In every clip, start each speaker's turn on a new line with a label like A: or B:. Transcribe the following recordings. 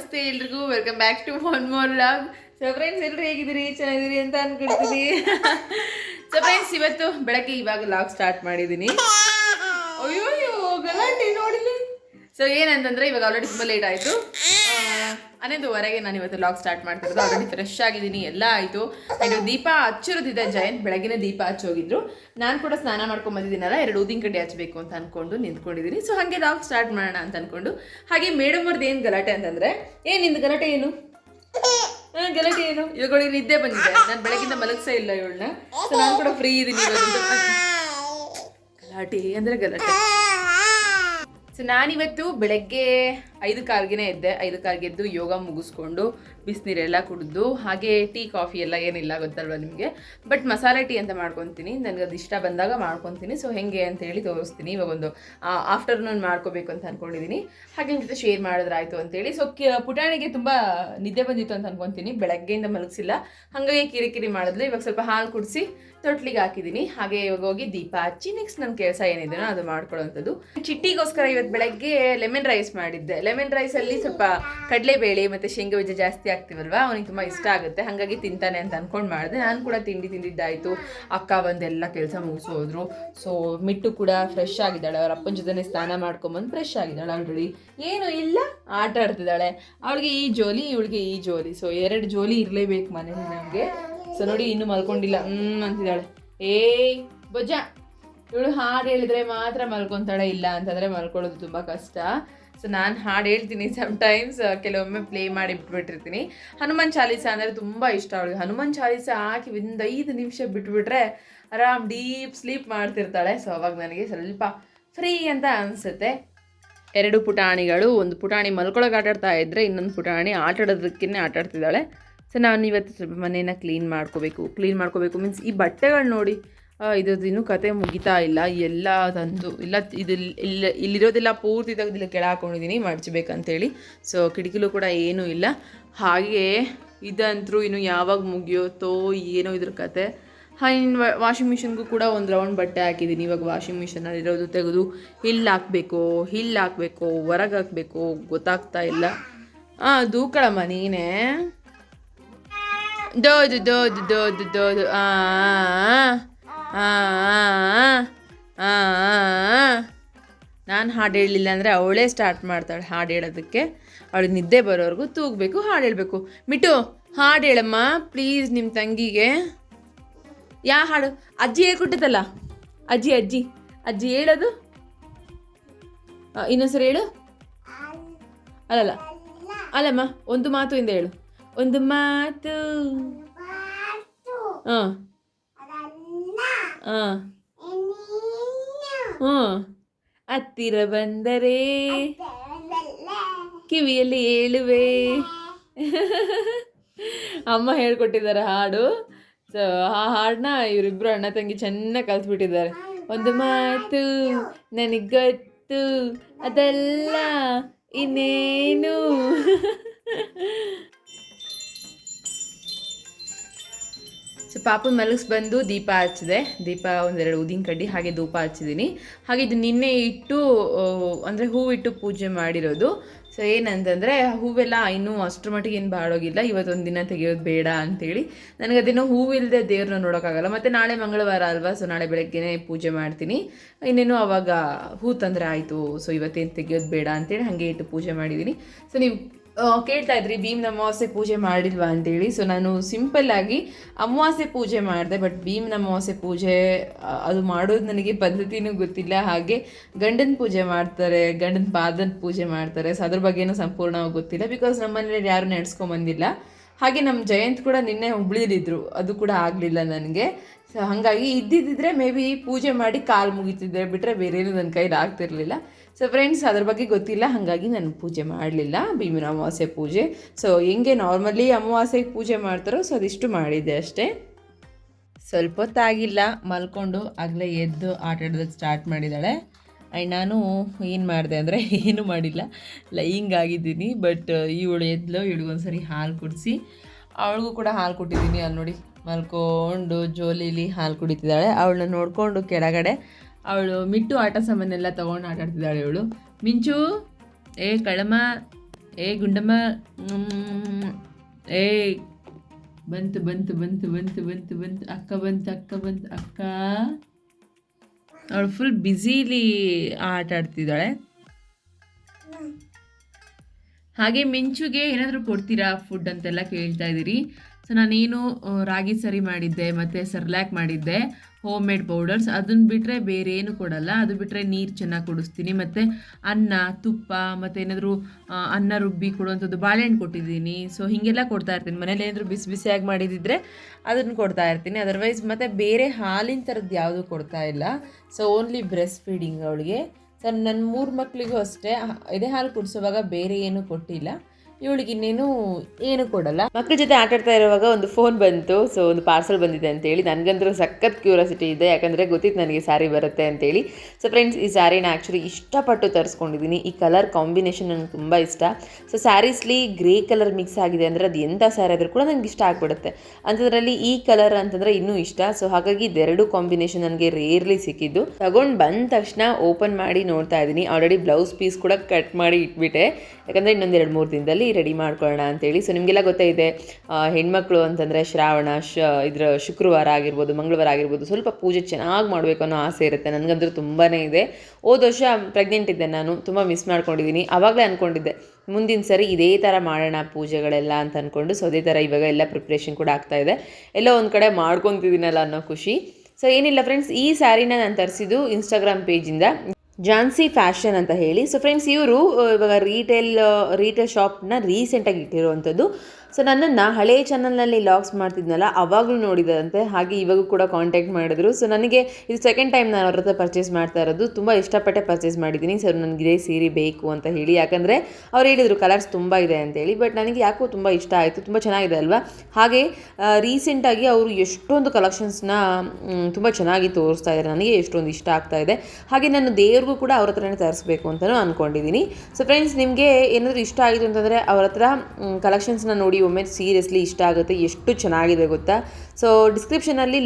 A: ನಮಸ್ತೆ ಎಲ್ರಿಗೂ welcome back to one more vlog so friends ಎಲ್ಲರೂ ಹೇಗಿದ್ದೀರಿ? ಚೆನ್ನಾಗಿದ್ದೀರಿ ಅಂತ ಅನ್ಕೊಳ್ತೀನಿ ಸೊ ಫ್ರೆಂಡ್ಸ್ ಇವತ್ತು ಬೆಳಗ್ಗೆ ಇವಾಗ ಲಾಗ್ ಸ್ಟಾರ್ಟ್ ಮಾಡಿದ್ದೀನಿ. ಅಯ್ಯೋ ಗಲಾಟೆ ಸೊ ಏನಂತಂದ್ರೆ, ಇವಾಗ ಆಲ್ರೆಡಿ ತುಂಬ ಲೇಟ್ ಆಯಿತು. ಹನ್ನೊಂದುವರೆಗೆ ನಾನು ಇವತ್ತು ಲಾಗ್ ಸ್ಟಾರ್ಟ್ ಮಾಡ್ತಿರೋದು. ಆಲ್ರೆಡಿ ಫ್ರೆಶ್ ಆಗಿದ್ದೀನಿ. ಎಲ್ಲ ಆಯಿತು. ಆ್ಯಂಡ್ ದೀಪ ಹಚ್ಚಿರೋದಿದೆ. ಜಯಂತ್ ಬೆಳಗಿನ ದೀಪ ಹಚ್ಚೋಗಿದ್ರು. ನಾನು ಕೂಡ ಸ್ನಾನ ಮಾಡ್ಕೊಂಡ್ ಬಂದಿದ್ದೀನಲ್ಲ, ಎರಡು ಊದಿನ ಕಡ್ಡಿ ಹಚ್ಚಬೇಕು ಅಂತ ಅನ್ಕೊಂಡು ನಿಂತ್ಕೊಂಡಿದ್ದೀನಿ. ಸೊ ಹಾಗೆ ಲಾಗ್ ಸ್ಟಾರ್ಟ್ ಮಾಡೋಣ ಅಂತ ಅಂದ್ಕೊಂಡು ಹಾಗೆ ಮೇಡಮ್ ಅವ್ರದ್ದು ಏನು ಗಲಾಟೆ ಅಂತಂದರೆ, ಏ, ನಿಂದು ಗಲಾಟೆ ಏನು? ಗಲಾಟೆ ಏನು? ಇವಳಿಗೆ ನಿದ್ದೆ ಬಂದಿದೆ. ನಾನು ಬೆಳಗಿಂದ ಮಲಗಿಸೇ ಇಲ್ಲ ಇವಳನ್ನ. ಸೊ ನಾನು ಕೂಡ ಫ್ರೀ ಇದ್ದೀನಿ ಗಲಾಟೆ ಅಂದರೆ ಗಲಾಟೆ. ಸೊ ನಾನಿವತ್ತು ಬೆಳಗ್ಗೆ ಐದು ಕಾಲ್ಗೆನೇ ಎದ್ದೆ, ಐದು ಕಾರ್ಗೆದ್ದು ಯೋಗ ಮುಗಿಸ್ಕೊಂಡು ಬಿಸಿನೀರೆಲ್ಲ ಕುಡಿದು, ಹಾಗೆ ಟೀ, ಕಾಫಿ ಎಲ್ಲ ಏನಿಲ್ಲ ಗೊತ್ತಲ್ವ ನಿಮಗೆ? ಬಟ್ ಮಸಾಲೆ ಟೀ ಅಂತ ಮಾಡ್ಕೊತೀನಿ, ನನಗೆ ಅದು ಇಷ್ಟ ಬಂದಾಗ ಮಾಡ್ಕೊತೀನಿ. ಸೊ ಹೆಂಗೆ ಅಂತ ಹೇಳಿ ತೋರಿಸ್ತೀನಿ. ಇವಾಗ ಒಂದು ಆಫ್ಟರ್ನೂನ್ ಮಾಡ್ಕೋಬೇಕು ಅಂತ ಅಂದ್ಕೊಂಡಿದ್ದೀನಿ ಹಾಗೆ ಜೊತೆ ಶೇರ್ ಮಾಡಿದ್ರಾಯ್ತು ಅಂತೇಳಿ ಸೊ ಪುಟಾಣಿಗೆ ತುಂಬ ನಿದ್ದೆ ಬಂದಿತ್ತು ಅಂತ ಅಂದ್ಕೊತೀನಿ ಬೆಳಗ್ಗೆಯಿಂದ ಮಲಗಿಸಿಲ್ಲ. ಹಾಗಾಗಿ ಕಿರಿಕಿರಿ ಮಾಡಿದ್ಲು. ಇವಾಗ ಸ್ವಲ್ಪ ಹಾಲು ಕುಡಿಸಿ ತೊಟ್ಲಿಗೆ ಹಾಕಿದ್ದೀನಿ ಹಾಗೆ ಇವಾಗ ಹೋಗಿ ದೀಪ ಹಚ್ಚಿ ನೆಕ್ಸ್ಟ್ ನನ್ನ ಕೆಲಸ ಏನಿದೆಯೋ ಅದು ಮಾಡ್ಕೊಳ್ಳೋವಂಥದ್ದು ಚಿಟ್ಟಿಗೋಸ್ಕರ ಇವತ್ತು ಬೆಳಗ್ಗೆ ಲೆಮನ್ ರೈಸ್ ಮಾಡಿದ್ದೆ. ಲೆಮನ್ ರೈಸಲ್ಲಿ ಸ್ವಲ್ಪ ಕಡಲೆಬೇಳೆ ಮತ್ತು ಶೇಂಗಾ ಬೀಜ ಜಾಸ್ತಿ ಆಗ್ತೀವಲ್ವ ಅವನಿಗೆ ತುಂಬ ಇಷ್ಟ ಆಗುತ್ತೆ. ಹಾಗಾಗಿ ತಿಂತಾನೆ ಅಂತ ಅನ್ಕೊಂಡು ಮಾಡಿದೆ. ನಾನು ಕೂಡ ತಿಂಡಿ ತಿಂದಿದ್ದಾಯಿತು. ಅಕ್ಕ ಬಂದೆಲ್ಲ ಕೆಲಸ ಮುಗಿಸೋದ್ರು ಸೊ ಮಿಟ್ಟು ಕೂಡ ಫ್ರೆಶ್ ಆಗಿದ್ದಾಳೆ. ಅವ್ರ ಅಪ್ಪನ ಜೊತೆ ಸ್ನಾನ ಮಾಡ್ಕೊಂಬಂದು ಫ್ರೆಶ್ ಆಗಿದ್ದಾಳೆ ಆಲ್ರೆಡಿ ಏನು ಇಲ್ಲ, ಆಟ ಆಡ್ತಿದ್ದಾಳೆ. ಅವಳಿಗೆ ಈ ಜೋಲಿ, ಇವಳಿಗೆ ಈ ಜೋಲಿ. ಸೊ ಎರಡು ಜೋಲಿ ಇರಲೇಬೇಕು ಮನೇಲಿ ನಮಗೆ. ಸೊ ನೋಡಿ ಇನ್ನು ಮಲ್ಕೊಂಡಿಲ್ಲ. ಹ್ಞೂ ಅಂತಿದ್ದಾಳೆ. ಏಯ್ ಬೊಜ್ಜ ಇವಳು ಹಾಡು ಹೇಳಿದ್ರೆ ಮಾತ್ರ ಮಲ್ಕೊಂತಾಳೆ, ಇಲ್ಲ ಅಂತಂದ್ರೆ ಮಲ್ಕೊಳ್ಳೋದು ತುಂಬಾ ಕಷ್ಟ. ಸೊ ನಾನು ಹಾಡು ಹೇಳ್ತೀನಿ ಟೈಮ್ಸ್ ಕೆಲವೊಮ್ಮೆ ಪ್ಲೇ ಮಾಡಿ ಬಿಟ್ಬಿಟ್ಟಿರ್ತೀನಿ. ಹನುಮಾನ್ ಚಾಲೀಸ ಅಂದರೆ ತುಂಬ ಇಷ್ಟ ಅವಳಿಗೆ. ಹನುಮಾನ್ ಚಾಲೀಸ ಹಾಕಿ ಒಂದು ಐದು ನಿಮಿಷ ಬಿಟ್ಬಿಟ್ರೆ ಆರಾಮ್ ಡೀಪ್ ಸ್ಲೀಪ್ ಮಾಡ್ತಿರ್ತಾಳೆ. ಸೊ ಅವಾಗ ನನಗೆ ಸ್ವಲ್ಪ ಫ್ರೀ ಅಂತ ಅನಿಸುತ್ತೆ. ಎರಡು ಪುಟಾಣಿಗಳು, ಒಂದು ಪುಟಾಣಿ ಮಲ್ಕೊಳಗೆ ಆಟಾಡ್ತಾ ಇದ್ದರೆ ಇನ್ನೊಂದು ಪುಟಾಣಿ ಆಟ ಆಟಾಡ್ತಿದ್ದಾಳೆ. ಸೊ ನಾನು ಇವತ್ತು ಸ್ವಲ್ಪ ಮನೇನ ಕ್ಲೀನ್ ಮಾಡ್ಕೋಬೇಕು. ಕ್ಲೀನ್ ಮಾಡ್ಕೋಬೇಕು ಮೀನ್ಸ್ ಈ ಬಟ್ಟೆಗಳು ನೋಡಿ ಇದ್ರದ್ದು ಕತೆ ಮುಗಿತಾ ಇಲ್ಲ. ಎಲ್ಲ ತಂದು ಇಲ್ಲ, ಇದು ಇಲ್ಲ, ಇಲ್ಲಿರೋದೆಲ್ಲ ಪೂರ್ತಿ ತೆಗೆದಿಲ್ಲ ಕೆಳ ಹಾಕೊಂಡಿದ್ದೀನಿ ಮಡ್ಚಬೇಕಂತೇಳಿ. ಸೊ ಕಿಟಕಿಲು ಕೂಡ ಏನೂ ಇಲ್ಲ. ಹಾಗೆ ಇದಂತರೂ ಇನ್ನು ಯಾವಾಗ ಮುಗಿಯೋತೋ ಏನೋ ಇದ್ರ ಕತೆ. ಹಾಂ ಇನ್ನು ವಾಷಿಂಗ್ ಮಿಷಿನ್ಗೂ ಕೂಡ ಒಂದು ರೌಂಡ್ ಬಟ್ಟೆ ಹಾಕಿದ್ದೀನಿ ಇವಾಗ ವಾಷಿಂಗ್ ಮಿಷಿನಲ್ಲಿರೋದು ತೆಗೆದು ಹಿಲ್ ಹಾಕಬೇಕು ಹಿಲ್ ಹಾಕಬೇಕು, ಹೊರಗೆ ಹಾಕಬೇಕು ಗೊತ್ತಾಗ್ತಾ ಇಲ್ಲ. ಹಾಂ ದೂಕಳಮ್ಮ ನೀನೇ ದೋದು ದೋದು ದೋದು ದೋದು ಆ. ನಾನು ಹಾಡು ಹೇಳಲಿಲ್ಲ ಅಂದರೆ ಅವಳೇ ಸ್ಟಾರ್ಟ್ ಮಾಡ್ತಾಳೆ ಹಾಡು ಹೇಳೋದಕ್ಕೆ. ಅವಳಿಗೆ ನಿದ್ದೆ ಬರೋವರೆಗೂ ತೂಗಬೇಕು ಹಾಡು ಹೇಳಬೇಕು. ಮಿಟು ಹಾಡು ಹೇಳಮ್ಮ ಪ್ಲೀಸ್ ನಿಮ್ಮ ತಂಗಿಗೆ. ಯಾ ಹಾಡು? ಅಜ್ಜಿ ಹೇಳ್ಕೊಟ್ಟದಲ್ಲ ಅಜ್ಜಿ ಅಜ್ಜಿ. ಅಜ್ಜಿ ಹೇಳೋದು? ಇನ್ನೊಂದ್ಸರಿ ಹೇಳು. ಅಲ್ಲಲ್ಲ. ಅಲ್ಲಮ್ಮ ಒಂದು ಮಾತು ಇಂದ ಹೇಳು. ಒಂದು ಮಾತು. ಹಾಂ ಹಾಂ. ಹ್ಞೂ ಹತ್ತಿರ ಬಂದರೆ ಕಿವಿಯಲ್ಲಿ ಹೇಳುವೆ ಅಮ್ಮ ಹೇಳ್ಕೊಟ್ಟಿದ್ದಾರೆ ಹಾಡು. ಸೊ ಆ ಹಾಡನ್ನ ಇವರಿಬ್ರು ಅಣ್ಣ ತಂಗಿ ಚೆನ್ನಾಗಿ ಕಲ್ತ್ಬಿಟ್ಟಿದ್ದಾರೆ. ಒಂದು ಮಾತು ನನಗೆ ಗೊತ್ತು ಅದೆಲ್ಲ ಇನ್ನೇನು? ಸೊ ಪಾಪ ಮಲಗಿಸ್ ಬಂದು ದೀಪ ಹಚ್ಚಿದೆ. ದೀಪ ಒಂದೆರಡು ಉದಿನ ಕಡ್ಡಿ ಹಾಗೆ ಧೂಪ ಹಚ್ಚಿದ್ದೀನಿ. ಹಾಗೆ ಇದು ನಿನ್ನೆ ಇಟ್ಟು ಅಂದರೆ ಹೂವಿಟ್ಟು ಪೂಜೆ ಮಾಡಿರೋದು. ಸೊ ಏನಂತಂದರೆ, ಹೂವೆಲ್ಲ ಇನ್ನೂ ಅಷ್ಟರ ಮಟ್ಟಿಗೆ ಏನು ಬಾಡೋಗಿಲ್ಲ. ಇವತ್ತೊಂದು ದಿನ ತೆಗೆಯೋದು ಬೇಡ ಅಂತೇಳಿ. ನನಗೆ ಅದೇನೋ ಹೂವಿಲ್ಲದೆ ದೇವ್ರನ್ನ ನೋಡೋಕ್ಕಾಗಲ್ಲ. ಮತ್ತು ನಾಳೆ ಮಂಗಳವಾರ ಅಲ್ವಾ? ಸೊ ನಾಳೆ ಬೆಳಗ್ಗೆನೇ ಪೂಜೆ ಮಾಡ್ತೀನಿ. ಇನ್ನೇನು ಅವಾಗ ಹೂ ತಂದರೆ ಆಯಿತು. ಸೊ ಇವತ್ತೇನು ತೆಗೆಯೋದು ಬೇಡ ಅಂತೇಳಿ ಹಾಗೆ ಇಟ್ಟು ಪೂಜೆ ಮಾಡಿದ್ದೀನಿ. ಸೊ ನೀವು ಕೇಳ್ತಾ ಇದ್ರಿ ಭೀಮ್ನ ಅಮಾವಾಸ್ಯೆ ಪೂಜೆ ಮಾಡಿಲ್ವಾ ಅಂತೇಳಿ. ಸೊ ನಾನು ಸಿಂಪಲ್ ಆಗಿ ಅಮಾವಾಸ್ಯೆ ಪೂಜೆ ಮಾಡಿದೆ ಬಟ್ ಭೀಮ್ನ ಅಮಾವಾಸ್ಯೆ ಪೂಜೆ ಅದು ಮಾಡೋದು ನನಗೆ ಪದ್ಧತಿನೂ ಗೊತ್ತಿಲ್ಲ. ಹಾಗೆ ಗಂಡನ ಪೂಜೆ ಮಾಡ್ತಾರೆ, ಗಂಡನ ಪಾದನ ಪೂಜೆ ಮಾಡ್ತಾರೆ. ಸೊ ಅದ್ರ ಬಗ್ಗೆನೂ ಸಂಪೂರ್ಣವಾಗಿ ಗೊತ್ತಿಲ್ಲ ಬಿಕಾಸ್ ನಮ್ಮ ಮನೇಲಿ ಯಾರು ನಡೆಸ್ಕೊಂಬಂದಿಲ್ಲ ಹಾಗೆ ನಮ್ಮ ಜಯಂತ್ ಕೂಡ ನಿನ್ನೆ ಹುಬ್ಳಿಲಿದ್ರು ಅದು ಕೂಡ ಆಗಲಿಲ್ಲ ನನಗೆ. ಸೊ ಹಾಗಾಗಿ ಇದ್ದಿದ್ದಿದ್ರೆ ಮೇ ಬಿ ಪೂಜೆ ಮಾಡಿ ಕಾಲು ಮುಗಿತಿದ್ದೆ ಬಿಟ್ಟರೆ ಬೇರೇನು ನನ್ನ ಕೈಲಿ ಆಗ್ತಿರ್ಲಿಲ್ಲ. ಸೊ ಫ್ರೆಂಡ್ಸ್ ಅದ್ರ ಬಗ್ಗೆ ಗೊತ್ತಿಲ್ಲ, ಹಾಗಾಗಿ ನಾನು ಪೂಜೆ ಮಾಡಲಿಲ್ಲ, ಭೀಮನ ಅಮಾವಾಸ್ಯೆ ಪೂಜೆ. ಸೊ ಹೆಂಗೆ ನಾರ್ಮಲಿ ಅಮಾವಾಸ್ಯೆಗೆ ಪೂಜೆ ಮಾಡ್ತಾರೋ ಸೊ ಅದಿಷ್ಟು ಮಾಡಿದ್ದೆ ಅಷ್ಟೇ. ಸ್ವಲ್ಪ ಹೊತ್ತಾಗಿಲ್ಲ, ಮಲ್ಕೊಂಡು ಆಗಲೇ ಎದ್ದು ಆಟ ಆಡೋದಕ್ಕೆ ಸ್ಟಾರ್ಟ್ ಮಾಡಿದ್ದಾಳೆ. ಆ್ಯಂಡ್ ನಾನು ಏನು ಮಾಡಿದೆ ಅಂದರೆ ಏನೂ ಮಾಡಿಲ್ಲ. ಲೈಯಿಂಗ್ ಆಗಿದ್ದೀನಿ ಬಟ್ ಇವಳು ಎದ್ಲು ಇವಳಿಗೊಂದ್ಸರಿ ಹಾಲು ಕುಡಿಸಿ. ಅವಳಿಗೂ ಕೂಡ ಹಾಲು ಕೊಟ್ಟಿದ್ದೀನಿ, ಅಲ್ಲಿ ನೋಡಿ. ಮಲ್ಕೊಂಡು ಜೋಲಿಲಿ ಹಾಲು ಕುಡಿತಿದ್ದಾಳೆ. ಅವಳನ್ನ ನೋಡಿಕೊಂಡು ಕೆಳಗಡೆ ಅವಳು ಮಿಟ್ಟು ಆಟ ಸಾಮಾನೆಲ್ಲ ತಗೊಂಡು ಆಟ ಆಡ್ತಿದ್ದಾಳೆ ಇವಳು. ಮಿಂಚು, ಏ ಕಳಮ ಏ ಗುಂಡಮ್ಮ ಏ, ಬಂತು ಬಂತು ಬಂತು ಬಂತು ಬಂತು ಬಂತು, ಅಕ್ಕ ಬಂತು ಅಕ್ಕ ಬಂತು, ಅಕ್ಕ. ಅವಳು ಫುಲ್ ಬ್ಯುಸಿಲಿ ಆಟ ಆಡ್ತಿದ್ದಾಳೆ. ಹಾಗೆ ಮಿಂಚುಗೆ ಏನಾದರೂ ಕೊಡ್ತೀರಾ ಫುಡ್ ಅಂತೆಲ್ಲ ಕೇಳ್ತಾ ಇದ್ದೀರಿ. ಸೊ ನಾನೇನು ರಾಗಿ ಸರಿ ಮಾಡಿದ್ದೆ, ಮತ್ತು ಸರ್ಲ್ಯಾಕ್ ಮಾಡಿದ್ದೆ. ಹೋಮ್ ಮೇಡ್ ಪೌಡರ್ಸ್ ಅದನ್ನು ಬಿಟ್ಟರೆ ಬೇರೆ ಏನು ಕೊಡಲ್ಲ. ಅದು ಬಿಟ್ಟರೆ ನೀರು ಚೆನ್ನಾಗಿ ಕುಡಿಸ್ತೀನಿ. ಮತ್ತು ಅನ್ನ, ತುಪ್ಪ, ಮತ್ತು ಏನಾದರೂ ಅನ್ನ ರುಬ್ಬಿ ಕೊಡುವಂಥದ್ದು ಬಾಳೆಹಣ್ಣು ಕೊಟ್ಟಿದ್ದೀನಿ. ಸೊ ಹೀಗೆಲ್ಲ ಕೊಡ್ತಾ ಇರ್ತೀನಿ. ಮನೇಲಿ ಏನಾದರೂ ಬಿಸಿ ಬಿಸಿಯಾಗಿ ಮಾಡಿದಿದ್ರೆ ಅದನ್ನು ಕೊಡ್ತಾ ಇರ್ತೀನಿ. ಅದರ್ವೈಸ್ ಮತ್ತು ಬೇರೆ ಹಾಲಿನ ಥರದ್ದು ಯಾವುದೂ ಕೊಡ್ತಾ ಇಲ್ಲ. ಸೊ ಓನ್ಲಿ ಬ್ರೆಸ್ಟ್ ಫೀಡಿಂಗ್ ಅವಳಿಗೆ. ಸರ್ ನನ್ನ ಮೂರು ಮಕ್ಕಳಿಗೂ ಅಷ್ಟೇ. ಇದೇ ಹಾಲು ಕುಡಿಸುವಾಗ ಬೇರೆ ಏನೂ ಕೊಟ್ಟಿಲ್ಲ. ಇವಳಿಗೆ ಇನ್ನೇನು ಏನು ಕೊಡಲ್ಲ. ಮಕ್ಕಳ ಜೊತೆ ಆಟ ಆಡ್ತಾ ಇರುವಾಗ ಒಂದು ಫೋನ್ ಬಂತು. ಸೊ ಒಂದು ಪಾರ್ಸಲ್ ಬಂದಿದೆ ಅಂತೇಳಿ. ನನಗಂತೂ ಸಖತ್ ಕ್ಯೂರಿಯಾಸಿಟಿ ಇದೆ. ಯಾಕಂದರೆ ಗೊತ್ತಿತ್ತು ನನಗೆ ಸ್ಯಾರಿ ಬರುತ್ತೆ ಅಂತೇಳಿ. ಸೊ ಫ್ರೆಂಡ್ಸ್ ಈ ಸ್ಯಾರಿನ ಆ್ಯಕ್ಚುಲಿ ಇಷ್ಟಪಟ್ಟು ತರಿಸ್ಕೊಂಡಿದ್ದೀನಿ. ಈ ಕಲರ್ ಕಾಂಬಿನೇಷನ್ ನನಗೆ ತುಂಬ ಇಷ್ಟ. ಸೊ ಸ್ಯಾರೀಸ್ಲಿ ಗ್ರೇ ಕಲರ್ ಮಿಕ್ಸ್ ಆಗಿದೆ ಅಂದರೆ ಅದು ಎಂಥ ಸ್ಯಾರಿ ಆದರೂ ಕೂಡ ನನಗೆ ಇಷ್ಟ ಆಗಿಬಿಡುತ್ತೆ. ಅಂಥದ್ರಲ್ಲಿ ಈ ಕಲರ್ ಅಂತಂದರೆ ಇನ್ನೂ ಇಷ್ಟ. ಸೊ ಹಾಗಾಗಿ ಇದೆರಡು ಕಾಂಬಿನೇಷನ್ ನನಗೆ ರೇರ್ಲಿ ಸಿಕ್ಕಿದ್ದು. ತಗೊಂಡು ಬಂದ ತಕ್ಷಣ ಓಪನ್ ಮಾಡಿ ನೋಡ್ತಾ ಇದ್ದೀನಿ. ಆಲ್ರೆಡಿ ಬ್ಲೌಸ್ ಪೀಸ್ ಕೂಡ ಕಟ್ ಮಾಡಿ ಇಟ್ಬಿಟ್ಟೆ. ಯಾಕಂದರೆ ಇನ್ನೊಂದು ಎರಡು ಮೂರು ದಿನದಲ್ಲಿ ರೆಡಿ ಮಾಡ್ಕೊಳ್ಳೋಣ ಅಂತೇಳಿ. ಸೊ ನಿಮಗೆಲ್ಲ ಗೊತ್ತೇ ಇದೆ ಹೆಣ್ಮಕ್ಳು ಅಂತಂದರೆ ಶ್ರಾವಣ, ಶ, ಇದರ ಶುಕ್ರವಾರ ಆಗಿರ್ಬೋದು, ಮಂಗಳವಾರ ಆಗಿರ್ಬೋದು, ಸ್ವಲ್ಪ ಪೂಜೆ ಚೆನ್ನಾಗಿ ಮಾಡಬೇಕು ಅನ್ನೋ ಆಸೆ ಇರುತ್ತೆ. ನನಗಂದ್ರೂ ತುಂಬಾ ಇದೆ. ಹೋದ ವರ್ಷ ಪ್ರೆಗ್ನೆಂಟ್ ಇದ್ದೆ ನಾನು, ತುಂಬ ಮಿಸ್ ಮಾಡ್ಕೊಂಡಿದ್ದೀನಿ ಆವಾಗಲೇ ಅಂದ್ಕೊಂಡಿದ್ದೆ ಮುಂದಿನ ಸರಿ ಇದೇ ಥರ ಮಾಡೋಣ ಪೂಜೆಗಳೆಲ್ಲ ಅಂತ ಅಂದ್ಕೊಂಡು ಸೊ ಅದೇ ಥರ ಇವಾಗ ಎಲ್ಲ ಪ್ರಿಪ್ರೇಷನ್ ಕೂಡ ಆಗ್ತಾ ಇದೆ. ಎಲ್ಲೋ ಒಂದು ಕಡೆ ಮಾಡ್ಕೊತಿದ್ದೀನಲ್ಲ ಅನ್ನೋ ಖುಷಿ. ಸೊ ಏನಿಲ್ಲ ಫ್ರೆಂಡ್ಸ್ ಈ ಸ್ಯಾರಿನ ನಾನು ತರಿಸಿದ್ದು ಇನ್ಸ್ಟಾಗ್ರಾಮ್ ಪೇಜಿಂದ ಜಾನ್ಸಿ ಫ್ಯಾಷನ್ ಅಂತ ಹೇಳಿ. ಸೊ ಫ್ರೆಂಡ್ಸ್ ಇವರು ಇವಾಗ ರೀಟೇಲ್ ರೀಟೇಲ್ ಶಾಪ್ನ ರೀಸೆಂಟಾಗಿ ಇಟ್ಟಿರುವಂಥದ್ದು. ಸೊ ನನ್ನನ್ನು ಹಳೆ ಚಾನಲ್ನಲ್ಲಿ ಲಾಗ್ಸ್ ಮಾಡ್ತಿದ್ನಲ್ಲ, ಅವಾಗಲೂ ನೋಡಿದಂತೆ ಹಾಗೆ ಇವಾಗೂ ಕೂಡ ಕಾಂಟ್ಯಾಕ್ಟ್ ಮಾಡಿದ್ರು. ಸೊ ನನಗೆ ಇದು ಸೆಕೆಂಡ್ ಟೈಮ್ ನಾನು ಅವ್ರ ಹತ್ರ ಪರ್ಚೇಸ್ ಮಾಡ್ತಾ ಇರೋದು. ತುಂಬ ಇಷ್ಟಪಟ್ಟೆ ಪರ್ಚೇಸ್ ಮಾಡಿದ್ದೀನಿ. ಸರ್ ನನಗೆ ಇದೇ ಸೀರೆ ಬೇಕು ಅಂತ ಹೇಳಿ. ಯಾಕಂದರೆ ಅವ್ರು ಹೇಳಿದರು ಕಲರ್ಸ್ ತುಂಬ ಇದೆ ಅಂತೇಳಿ ಬಟ್ ನನಗೆ ಯಾಕೋ ತುಂಬ ಇಷ್ಟ ಆಯಿತು. ತುಂಬ ಚೆನ್ನಾಗಿದೆ ಅಲ್ವಾ? ಹಾಗೆ ರೀಸೆಂಟಾಗಿ ಅವರು ಎಷ್ಟೊಂದು ಕಲೆಕ್ಷನ್ಸ್ನ ತುಂಬ ಚೆನ್ನಾಗಿ ತೋರಿಸ್ತಾ ಇದ್ದಾರೆ ನನಗೆ ಎಷ್ಟೊಂದು ಇಷ್ಟ ಆಗ್ತಾ ಇದೆ. ಹಾಗೆ ನಾನು ದೇವ್ರಿಗೂ ಕೂಡ ಅವ್ರ ಹತ್ರನೇ ತರಿಸ್ಬೇಕು ಅಂತಲೂ ಅಂದ್ಕೊಂಡಿದ್ದೀನಿ ಸೊ ಫ್ರೆಂಡ್ಸ್ ನಿಮಗೆ ಏನಾದರೂ ಇಷ್ಟ ಆಯಿತು ಅಂತಂದರೆ ಅವ್ರ ಹತ್ರ ಕಲೆಕ್ಷನ್ಸ್ನ ನೋಡಿ ಒಮ್ಮೆ ಸೀರಿಯಸ್ಲಿ ಇಷ್ಟ ಆಗುತ್ತೆ ಎಷ್ಟು ಚೆನ್ನಾಗಿದೆ ಗೊತ್ತಾ? ಸೊ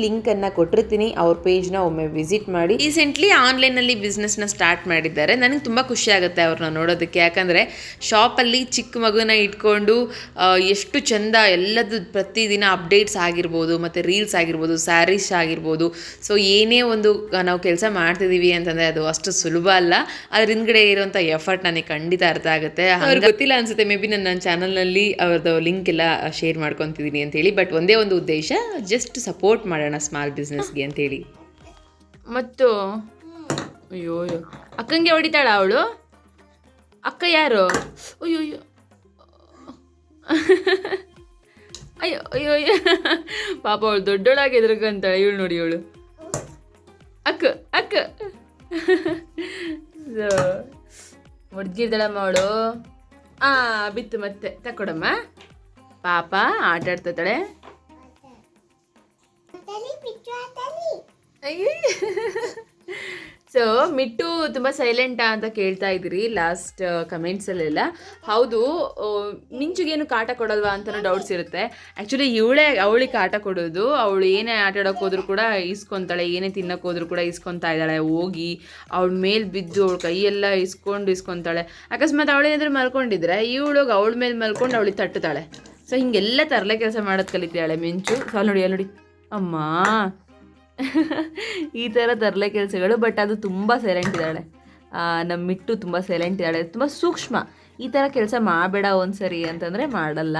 A: ಲಿಂಕ್ ಅನ್ನು ಕೊಟ್ಟಿರ್ತೀನಿ. ಅವ್ರ ನ ಒಮ್ಮೆ ವಿಸಿಟ್ ಮಾಡಿ. ರೀಸೆಂಟ್ಲಿ ಆನ್ಲೈನ್ನಲ್ಲಿ ಬಿಸ್ನೆಸ್ನ ಸ್ಟಾರ್ಟ್ ಮಾಡಿದ್ದಾರೆ. ನನಗೆ ತುಂಬಾ ಖುಷಿ ಆಗುತ್ತೆ ಅವ್ರನ್ನ ನೋಡೋದಕ್ಕೆ. ಯಾಕಂದರೆ ಶಾಪಲ್ಲಿ ಚಿಕ್ಕ ಮಗುನ ಇಟ್ಕೊಂಡು ಎಷ್ಟು ಚಂದ ಎಲ್ಲದು ಪ್ರತಿದಿನ ಅಪ್ಡೇಟ್ಸ್ ಆಗಿರ್ಬೋದು ಮತ್ತೆ ರೀಲ್ಸ್ ಆಗಿರ್ಬೋದು ಸ್ಯಾರೀಸ್ ಆಗಿರ್ಬೋದು. ಸೊ ಏನೇ ಒಂದು ನಾವು ಕೆಲಸ ಮಾಡ್ತಿದ್ದೀವಿ ಅಂತಂದ್ರೆ ಅದು ಅಷ್ಟು ಸುಲಭ ಅಲ್ಲ. ಅದ್ರ ಹಿಂದ್ಗಡೆ ಇರುವಂಥ ಎಫರ್ಟ್ ನನಗೆ ಖಂಡಿತ ಅರ್ಥ ಆಗುತ್ತೆ. ಅವ್ರಿಗೆ ಗೊತ್ತಿಲ್ಲ ಅನ್ಸುತ್ತೆ. ಮೇ ಬಿ ನನ್ನ ಚಾನಲ್ನಲ್ಲಿ ಅವ್ರದ್ದು ಲಿಂಕ್ ಎಲ್ಲ ಶೇರ್ ಮಾಡ್ಕೊತಿದ್ದೀನಿ ಅಂತೇಳಿ. ಬಟ್ ಒಂದೇ ಒಂದು ಉದ್ದೇಶ ಜಸ್ಟ್ ಸಪೋರ್ಟ್ ಮಾಡೋಣ ಸ್ಮಾಲ್ ಬಿಸ್ನೆಸ್ಗೆ ಅಂತೇಳಿ. ಮತ್ತು, ಅಯ್ಯೋ ಅಯ್ಯೋ. ಅಕ್ಕಂಗೆ ಹೊಡಿತಾಳ ಅವಳು? ಅಕ್ಕ ಯಾರು? ಅಯ್ಯೋ ಅಯ್ಯೋ. ಅಯ್ಯೋ ಅಯ್ಯೋ ಅಯ್ಯೋ. ಪಾಪ ಅವಳು ದೊಡ್ಡೋಳಾಗಿ ಎದುರ್ಕಂತಾಳೆ ಇವಳು ನೋಡಿ ಇವಳು. ಅಕ್ಕ ಅಕ್ಕ. ಮುಡ್ಗಿರ್ದಳಮ್ಮ ಅವಳು. ಆ, ಬಿತ್ತು ಮತ್ತೆ. ತಕ್ಕೊಡಮ್ಮ. ಪಾಪ, ಆಟ ಸೊ ಮಿಟ್ಟು ತುಂಬ ಸೈಲೆಂಟಾ ಅಂತ ಕೇಳ್ತಾ ಇದ್ದೀರಿ ಲಾಸ್ಟ್ ಕಮೆಂಟ್ಸಲ್ಲೆಲ್ಲ ಹೌದು ಆ, ಮಿಂಚುಗೇನು ಕಾಟ ಕೊಡಲ್ವಾ ಅಂತ ಡೌಟ್ಸ್ ಇರುತ್ತೆ. ಆ್ಯಕ್ಚುಲಿ ಇವಳೇ ಅವಳಿಗೆ ಕಾಟ ಕೊಡೋದು. ಅವಳು ಏನೇ ಆಟ ಹೋದ್ರೂ ಕೂಡ ಇಸ್ಕೊತಾಳೆ ಏನೇ ತಿನ್ನಕ್ಕೆ ಹೋದ್ರು ಕೂಡ ಇಸ್ಕೊತಾ ಇದ್ದಾಳೆ. ಹೋಗಿ ಅವಳ ಮೇಲೆ ಬಿದ್ದು ಅವಳ ಕೈಯೆಲ್ಲ ಇಸ್ಕೊಂಡು ಇಸ್ಕೊತಾಳೆ ಅಕಸ್ಮಾತ್ ಅವಳೇನಾದರೂ ಮಲ್ಕೊಂಡಿದ್ರೆ ಇವಳು ಅವಳ ಮೇಲೆ ಮಲ್ಕೊಂಡು ಅವಳಿಗೆ ತಟ್ಟುತ್ತಾಳೆ. ಸೊ ಹಿಂಗೆಲ್ಲ ತರಲೆ ಕೆಲಸ ಮಾಡೋದು ಕಲಿತಾಳೆ ಮಿಂಚು. ಸಾಲ್ ನೋಡಿ ಅಲ್ಲಿ ನೋಡಿ. ಅಮ್ಮ. ಈ ಥರ ತರಲೆ ಕೆಲಸಗಳು ಬಟ್ ಅದು ತುಂಬ ಸೈಲೆಂಟ್ ಇದ್ದಾಳೆ. ನಮ್ಮ ಮಿಟ್ಟು ತುಂಬ ಸೈಲೆಂಟ್ ಇದ್ದಾಳೆ, ತುಂಬ ಸೂಕ್ಷ್ಮ. ಈ ಥರ ಕೆಲಸ ಮಾಡಬೇಡ ಒಂದ್ಸರಿ ಅಂತಂದರೆ ಮಾಡಲ್ಲ.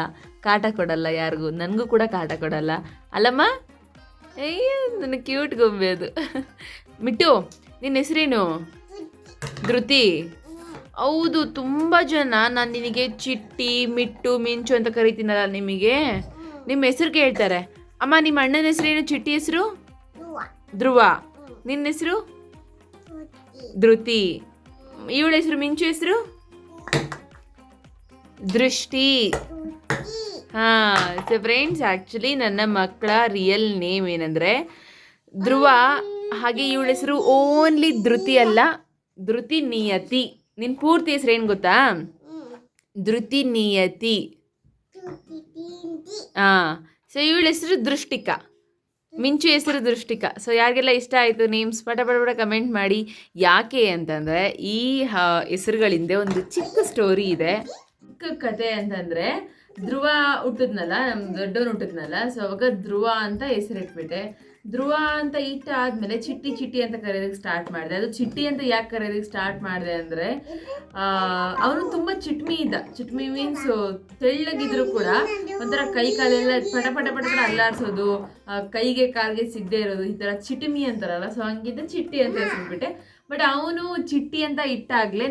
A: ಕಾಟ ಕೊಡಲ್ಲ ಯಾರಿಗೂ, ನನಗೂ ಕೂಡ ಕಾಟ ಕೊಡಲ್ಲ. ಅಲ್ಲಮ್ಮ? ಅಯ್ಯ ನನ್ನ ಕ್ಯೂಟ್ ಗೊಂಬೆ ಅದು. ಮಿಟ್ಟು, ನಿನ್ನ ಹೆಸರೇನು? ಧೃತಿ. ಹೌದು, ತುಂಬ ಜನ. ನಾನು ನಿನಗೆ ಚಿಟ್ಟಿ, ಮಿಟ್ಟು, ಮಿಂಚು ಅಂತ ಕರಿತೀನಲ್ಲ ನಿಮಗೆ. ನಿಮ್ಮ ಹೆಸರು ಕೇಳ್ತಾರೆ. ಅಮ್ಮ, ನಿಮ್ಮ ಅಣ್ಣನ ಹೆಸರೇನು? ಚಿಟ್ಟಿ ಹೆಸರು? ಧ್ರುವ. ನಿನ್ನ ಹೆಸರು? ಧೃತಿ. ಇವಳ ಹೆಸರು ಮಿಂಚು ಹೆಸರು? ದೃಷ್ಟಿ. ಹಾ ಸೊ ಫ್ರೆಂಡ್ಸ್ ಆ್ಯಕ್ಚುಲಿ ನನ್ನ ಮಕ್ಕಳ ರಿಯಲ್ ನೇಮ್ ಏನಂದರೆ ಧ್ರುವ. ಹಾಗೆ ಇವಳ ಹೆಸರು ಓನ್ಲಿ ಧೃತಿ ಅಲ್ಲ ಧೃತಿ ನಿಯತಿ. ನಿನ್ನ ಪೂರ್ತಿ ಹೆಸರು ಏನು ಗೊತ್ತಾ? ಧೃತಿ ನಿಯತಿ. ಹಾಂ ಸೊ ಇವಳ ಹೆಸರು ದೃಷ್ಟಿಕಾ. ಮಿಂಚು ಹೆಸರು ದೃಷ್ಟಿಕ. ಸೊ ಯಾರಿಗೆಲ್ಲ ಇಷ್ಟ ಆಯಿತು ನೇಮ್ಸ್ ಪಟ ಪಟ ಪಟ ಕಮೆಂಟ್ ಮಾಡಿ, ಯಾಕೆ ಅಂತಂದರೆ, ಈ ಹೆಸರುಗಳಿಂದೆ ಒಂದು ಚಿಕ್ಕ ಸ್ಟೋರಿ ಇದೆ. ಚಿಕ್ಕ ಕತೆ ಅಂತಂದರೆ, ಧ್ರುವ ಹುಟ್ಟಿದ್ನಲ್ಲ ನಮ್ಮ ದೊಡ್ಡವನು ಹುಟ್ಟಿದ್ನಲ್ಲ ಸೊ ಅವಾಗ ಧ್ರುವ ಅಂತ ಹೆಸರಿಟ್ಬಿಟ್ಟೆ. ಧ್ರುವ ಅಂತ ಇಟ್ಟ ಆದ್ಮೇಲೆ ಚಿಟ್ಟಿ ಚಿಟ್ಟಿ ಅಂತ ಕರೆಯೋದಕ್ಕೆ ಸ್ಟಾರ್ಟ್ ಮಾಡಿದೆ. ಅದು ಚಿಟ್ಟಿ ಅಂತ ಯಾಕೆ ಕರೆಯೋದಕ್ಕೆ ಸ್ಟಾರ್ಟ್ ಮಾಡಿದೆ ಅಂದ್ರೆ ಅವನು ತುಂಬಾ ಚಿಟ್ಮಿ ಇದ್ದ. ಚಿಟ್ಮಿ ಮೀನ್ಸ್ ತೆಳ್ಳಗಿದ್ರು ಕೂಡ ಒಂಥರ ಕೈ ಕಾಲೆಲ್ಲ ಪಟ ಪಟ ಪಟ ಪಟ ಅಲ್ಲಾಡ್ಸೋದು ಕೈಗೆ ಕಾಲ್ಗೆ ಸಿಗದೆ ಇರೋದು, ಈ ಥರ ಚಿಟಿಮಿ ಅಂತಾರಲ್ಲ ಸೊ ಹಂಗಿದ್ದ ಚಿಟ್ಟಿ ಅಂತ ಹೇಳ್ಬಿಟ್ಟೆ ಬಟ್ ಅವನು ಚಿಟ್ಟಿ ಅಂತ ಇಟ್ಟಾಗ್ಲೇ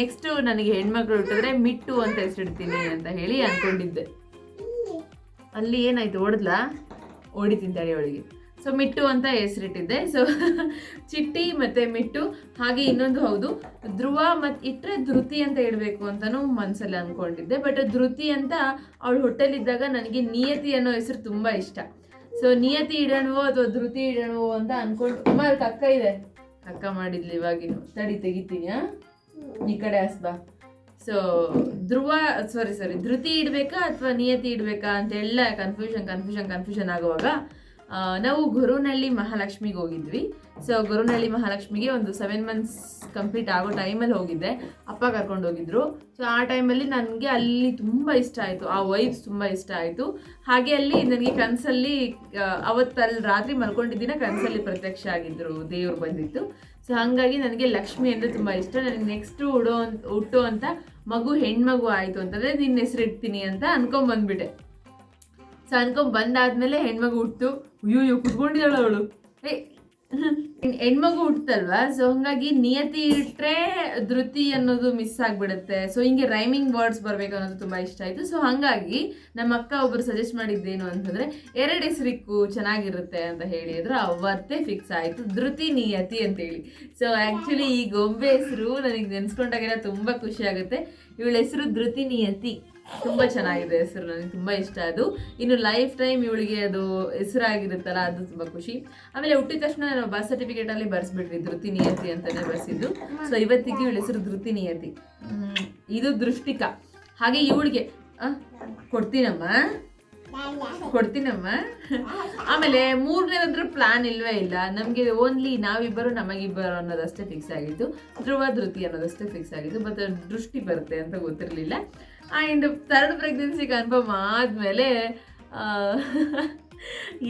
A: ನೆಕ್ಸ್ಟ್ ನನಗೆ ಹೆಣ್ಮಕ್ಳು ಹುಟ್ಟಿದ್ರೆ ಮಿಟ್ಟು ಅಂತ ಹೆಸರಿಡ್ತೀನಿ ಅಂತ ಹೇಳಿ ಅನ್ಕೊಂಡಿದ್ದೆ. ಅಲ್ಲಿ ಏನಾಯ್ತು ಹೊಡೆದ್ಲಾ ಹೊಡಿತೀನಿ ತಡಿ ಅವಳಿಗೆ. ಸೊ ಮಿಟ್ಟು ಅಂತ ಹೆಸರಿಟ್ಟಿದ್ದೆ. ಸೊ ಚಿಟ್ಟಿ ಮತ್ತೆ ಮಿಟ್ಟು ಹಾಗೆ ಇನ್ನೊಂದು ಹೌದು. ಧ್ರುವ ಮತ್ತು ಇಟ್ಟರೆ ಧೃತಿ ಅಂತ ಇಡಬೇಕು ಅಂತಲೂ ಮನಸ್ಸಲ್ಲಿ ಅಂದ್ಕೊಂಡಿದ್ದೆ ಬಟ್ ಧೃತಿ ಅಂತ ಅವಳು ಹೊಟ್ಟೆಲಿದ್ದಾಗ ನನಗೆ ನಿಯತಿ ಅನ್ನೋ ಹೆಸರು ತುಂಬ ಇಷ್ಟ. ಸೊ ನಿಯತಿ ಇಡೋಣವೋ ಅಥವಾ ಧೃತಿ ಇಡೋಣವೋ ಅಂತ ಅನ್ಕೊಂಡು ಅಮ್ಮ ಅದಕ್ಕೆ ಅಕ್ಕ ಇದೆ. ಅಕ್ಕ ಮಾಡಿದ್ಲಿ ಇವಾಗಿನೂ ತಡಿ, ತೆಗಿತೀನಿ? ಈ ಕಡೆ ಹಸ್ಬಾ ಸೊ ಧ್ರುವ ಸಾರಿ ಸಾರಿ ಧೃತಿ ಇಡಬೇಕಾ ಅಥವಾ ನಿಯತಿ ಇಡಬೇಕಾ ಅಂತೆಲ್ಲ ಕನ್ಫ್ಯೂಷನ್ ಕನ್ಫ್ಯೂಷನ್ ಕನ್ಫ್ಯೂಷನ್ ಆಗುವಾಗ ನಾವು ಗುರುನಳ್ಳಿ ಮಹಾಲಕ್ಷ್ಮಿಗೆ ಹೋಗಿದ್ವಿ. ಸೊ ಗುರುನಳ್ಳಿ ಮಹಾಲಕ್ಷ್ಮಿಗೆ ಒಂದು ಸೆವೆನ್ ಮಂತ್ಸ್ ಕಂಪ್ಲೀಟ್ ಆಗೋ ಟೈಮಲ್ಲಿ ಹೋಗಿದ್ದೆ. ಅಪ್ಪ ಕರ್ಕೊಂಡು ಹೋಗಿದ್ರು. ಸೊ ಆ ಟೈಮಲ್ಲಿ ನನಗೆ ಅಲ್ಲಿ ತುಂಬ ಇಷ್ಟ ಆಯಿತು. ಆ ವೈಬ್ಸ್ ತುಂಬ ಇಷ್ಟ ಆಯಿತು. ಹಾಗೆ ಅಲ್ಲಿ ನನಗೆ ಕನಸಲ್ಲಿ ಅವತ್ತಲ್ಲಿ ರಾತ್ರಿ ಮಲ್ಕೊಂಡಿದ್ದಿನ ಕನಸಲ್ಲಿ ಪ್ರತ್ಯಕ್ಷ ಆಗಿದ್ರು ದೇವರು ಬಂದಿತ್ತು. ಸೊ ಹಾಗಾಗಿ ನನಗೆ ಲಕ್ಷ್ಮಿ ಅಂದರೆ ತುಂಬ ಇಷ್ಟ. ನನಗೆ ನೆಕ್ಸ್ಟ್ ಉಡೋ ಅಂತ ಹುಟ್ಟೋ ಅಂತ ಮಗು, ಹೆಣ್ಮಗು ಆಯಿತು ಅಂತಂದರೆ ನಿನ್ನ ಹೆಸರಿಡ್ತೀನಿ ಅಂತ ಅನ್ಕೊಂಡ್ ಬಂದ್ಬಿಟ್ಟೆ. ಸೊ ಅನ್ಕೊಂಡ್ ಬಂದಾದ್ಮೇಲೆ ಹೆಣ್ಮಗು ಹುಟ್ಟು ಅಯ್ಯೋ ಕುತ್ಕೊಂಡಿದ್ದಾಳ ಅವಳು. ಹೆಣ್ಮಗು ಹುಟ್ಟಲ್ವಾ ಸೊ ಹಂಗಾಗಿ ನಿಯತಿ ಇಟ್ಟರೆ ಧೃತಿ ಅನ್ನೋದು ಮಿಸ್ ಆಗ್ಬಿಡುತ್ತೆ. ಸೊ ಹಿಂಗೆ ರೈಮಿಂಗ್ ವರ್ಡ್ಸ್ ಬರಬೇಕು ಅನ್ನೋದು ತುಂಬಾ ಇಷ್ಟ ಆಯ್ತು. ಸೊ ಹಂಗಾಗಿ ನಮ್ಮ ಅಕ್ಕ ಒಬ್ರು ಸಜೆಸ್ಟ್ ಮಾಡಿದ್ದೇನು ಅಂತಂದ್ರೆ, ಎರಡು ಹೆಸರಿಕ್ಕು ಚೆನ್ನಾಗಿರುತ್ತೆ ಅಂತ ಹೇಳಿದ್ರು ಅವತ್ತೇ ಫಿಕ್ಸ್ ಆಯ್ತು. ಧೃತಿ ನಿಯತಿ ಅಂತ ಹೇಳಿ ಸೊ ಆಕ್ಚುಲಿ ಈ ಗೊಂಬೆ ಹೆಸರು ನನಗೆ ನೆನ್ಸ್ಕೊಂಡಾಗೆಲ್ಲ ತುಂಬಾ ಖುಷಿ ಆಗುತ್ತೆ. ಇವಳ ಹೆಸರು ಧೃತಿ ನಿಯತಿ. ತುಂಬಾ ಚೆನ್ನಾಗಿದೆ ಹೆಸರು ನನಗೆ ತುಂಬಾ ಇಷ್ಟ ಅದು. ಇನ್ನು ಲೈಫ್ ಟೈಮ್ ಇವಳಿಗೆ ಅದು ಹೆಸರಾಗಿರುತ್ತಲ್ಲ, ಅದು ತುಂಬಾ ಖುಷಿ. ಆಮೇಲೆ ಹುಟ್ಟಿದ ತಕ್ಷಣ ನಾನು ಬರ್ತ್ ಸರ್ಟಿಫಿಕೇಟ್ ಅಲ್ಲಿ ಬರ್ಸ್ಬಿಟ್ವಿ, ಧೃತಿ ನಿಯತಿ ಅಂತಾನೆ ಬರ್ಸಿದ್ದು. ಸೊ ಇವತ್ತಿಗೆ ಇವಳ ಹೆಸರು ಧೃತಿ ನಿಯತಿ. ಇದು ದೃಷ್ಟಿಕ. ಹಾಗೆ ಇವಳಿಗೆ ಕೊಡ್ತೀನಮ್ಮ. ಕೊಡ್ತೀನಮ್ಮ. ಆಮೇಲೆ ಮೂರನೇದಂದ್ರೆ ಪ್ಲಾನ್ ಇಲ್ವೇ ಇಲ್ಲ. ನಮಗೆ ಓನ್ಲಿ ನಾವಿಬ್ಬರು, ನಮಗಿಬ್ಬರು ಅನ್ನೋದಷ್ಟೇ ಫಿಕ್ಸ್ ಆಗಿತ್ತು ಧ್ರುವ, ಧೃತಿ ಅನ್ನೋದಷ್ಟೇ ಫಿಕ್ಸ್ ಆಗಿತ್ತು ಬಟ್ ದೃಷ್ಟಿ ಬರುತ್ತೆ ಅಂತ ಗೊತ್ತಿರಲಿಲ್ಲ. ಆ್ಯಂಡ್ ಥರ್ಡ್ ಪ್ರೆಗ್ನೆನ್ಸಿ ಕನ್ಫರ್ಮ್ ಆದಮೇಲೆ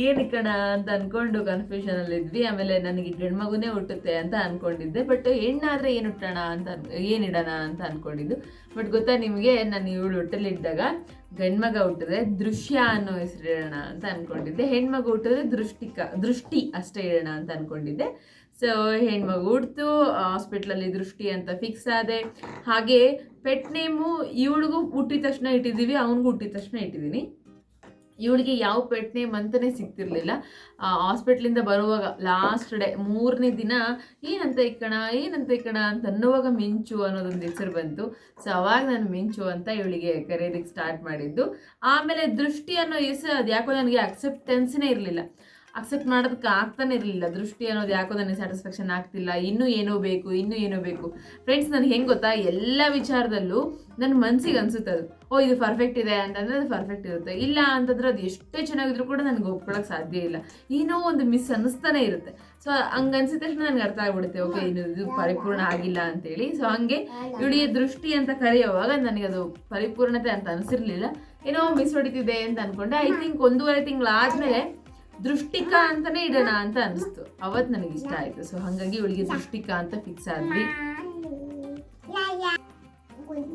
A: ಏನಿಕ್ಕಣ ಅಂತ ಅಂದ್ಕೊಂಡು ಕನ್ಫ್ಯೂಷನಲ್ಲಿ ಇದ್ವಿ. ಆಮೇಲೆ ನನಗೆ ಗಂಡ್ಮಗುನೇ ಹುಟ್ಟುತ್ತೆ ಅಂತ ಅನ್ಕೊಂಡಿದ್ದೆ. ಬಟ್ ಹೆಣ್ಣಾದ್ರೆ ಏನು ಹುಟ್ಟೋಣ ಅಂತ ಏನು ಏನಿಡೋಣ ಅಂತ ಅನ್ಕೊಂಡಿದ್ದು. ಬಟ್ ಗೊತ್ತಾ ನಿಮಗೆ, ನಾನು ಇವಳು ಇದ್ದಾಗ ಗಂಡ್ಮಗ ಹುಟ್ಟಿದ್ರೆ ದೃಶ್ಯ ಅನ್ನೋ ಹೆಸರು ಇಡೋಣ ಅಂತ ಅನ್ಕೊಂಡಿದ್ದೆ. ಹೆಣ್ಮಗು ಹುಟ್ಟಿದ್ರೆ ದೃಷ್ಟಿಕ, ದೃಷ್ಟಿ ಅಷ್ಟೇ ಇಡೋಣ ಅಂತ ಅನ್ಕೊಂಡಿದ್ದೆ. ಸೊ ಹೆಣ್ಮಗು ಹುಡ್ತು ಹಾಸ್ಪಿಟ್ಲಲ್ಲಿ ದೃಷ್ಟಿ ಅಂತ ಫಿಕ್ಸ್ ಆದೆ. ಹಾಗೆ ಪೆಟ್ ನೇಮು ಇವಳಿಗೂ ಹುಟ್ಟಿದ ತಕ್ಷಣ ಇಟ್ಟಿದ್ದೀವಿ, ಅವನಿಗೂ ಹುಟ್ಟಿದ ತಕ್ಷಣ ಇಟ್ಟಿದ್ದೀನಿ. ಇವಳಿಗೆ ಯಾವ ಪೆಟ್ ನೇಮ್ ಅಂತಲೇ ಸಿಗ್ತಿರ್ಲಿಲ್ಲ ಹಾಸ್ಪಿಟ್ಲಿಂದ ಬರುವಾಗ ಲಾಸ್ಟ್ ಡೇ ಮೂರನೇ ದಿನ, ಏನಂತ ಇಕ್ಕಣ ಏನಂತ ಇಕ್ಕಣ ಅಂತ ಅನ್ನುವಾಗ ಮಿಂಚು ಅನ್ನೋದೊಂದು ಹೆಸರು ಬಂತು. ಸೊ ಅವಾಗ ನಾನು ಮಿಂಚು ಅಂತ ಇವಳಿಗೆ ಕರೆಯೋದಕ್ಕೆ ಸ್ಟಾರ್ಟ್ ಮಾಡಿದ್ದು. ಆಮೇಲೆ ದೃಷ್ಟಿ ಅನ್ನೋ ಹೆಸರು ಅದು ಯಾಕೋ ನನಗೆ ಅಕ್ಸೆಪ್ಟೆನ್ಸ್ನೇ ಇರಲಿಲ್ಲ. ಅಕ್ಸೆಪ್ಟ್ ಮಾಡೋದಕ್ಕೆ ಆಗ್ತಾನೆ ಇರಲಿಲ್ಲ. ದೃಷ್ಟಿ ಅನ್ನೋದು ಯಾಕೋ ನನಗೆ ಸ್ಯಾಟಿಸ್ಫ್ಯಾಕ್ಷನ್ ಆಗ್ತಿಲ್ಲ. ಇನ್ನೂ ಏನೋ ಬೇಕು, ಇನ್ನೂ ಏನೋ ಬೇಕು. ಫ್ರೆಂಡ್ಸ್ ನನಗೆ ಹೆಂಗೆ ಗೊತ್ತಾ? ಎಲ್ಲ ವಿಚಾರದಲ್ಲೂ ನನ್ನ ಮನಸ್ಸಿಗೆ ಅನ್ಸುತ್ತೆ ಅದು. ಓ, ಇದು ಪರ್ಫೆಕ್ಟ್ ಇದೆ ಅಂತಂದರೆ ಅದು ಪರ್ಫೆಕ್ಟ್ ಇರುತ್ತೆ. ಇಲ್ಲ ಅಂತಂದ್ರೆ ಅದು ಎಷ್ಟೇ ಚೆನ್ನಾಗಿದ್ರು ಕೂಡ ನನಗೆ ಒಪ್ಕೊಳ್ಳೋಕೆ ಸಾಧ್ಯ ಇಲ್ಲ. ಏನೋ ಒಂದು ಮಿಸ್ ಅನ್ನಿಸ್ತಾನೆ ಇರುತ್ತೆ. ಸೊ ಹಂಗೆ ಅನಿಸಿದ ತಕ್ಷಣ ನನಗೆ ಅರ್ಥ ಆಗ್ಬಿಡುತ್ತೆ. ಓಕೆ ಇನ್ನು ಇದು ಪರಿಪೂರ್ಣ ಆಗಿಲ್ಲ ಅಂತೇಳಿ. ಸೊ ಹಂಗೆ ಇವಳಿಗೆ ದೃಷ್ಟಿ ಅಂತ ಕರೆಯುವಾಗ ನನಗೆ ಅದು ಪರಿಪೂರ್ಣತೆ ಅಂತ ಅನಿಸಿರ್ಲಿಲ್ಲ. ಏನೋ ಮಿಸ್ ಹೊಡಿತಿದೆ ಅಂತ ಅನ್ಕೊಂಡೆ. ಐ ಥಿಂಕ್ ಒಂದೂವರೆ ತಿಂಗಳಾದ್ಮೇಲೆ ದೃಷ್ಟಿಕಾ ಅಂತಾನೆ ಇಡೋಣ ಅಂತ ಅನಿಸ್ತು ಅವತ್ ನನಗೆ ಇಷ್ಟ ಆಯ್ತು. ಸೊ ಹಾಗಾಗಿ ಇವಳಿಗೆ ದೃಷ್ಟಿಕಾ ಅಂತ ಫಿಕ್ಸ್ ಆದ್ವಿ.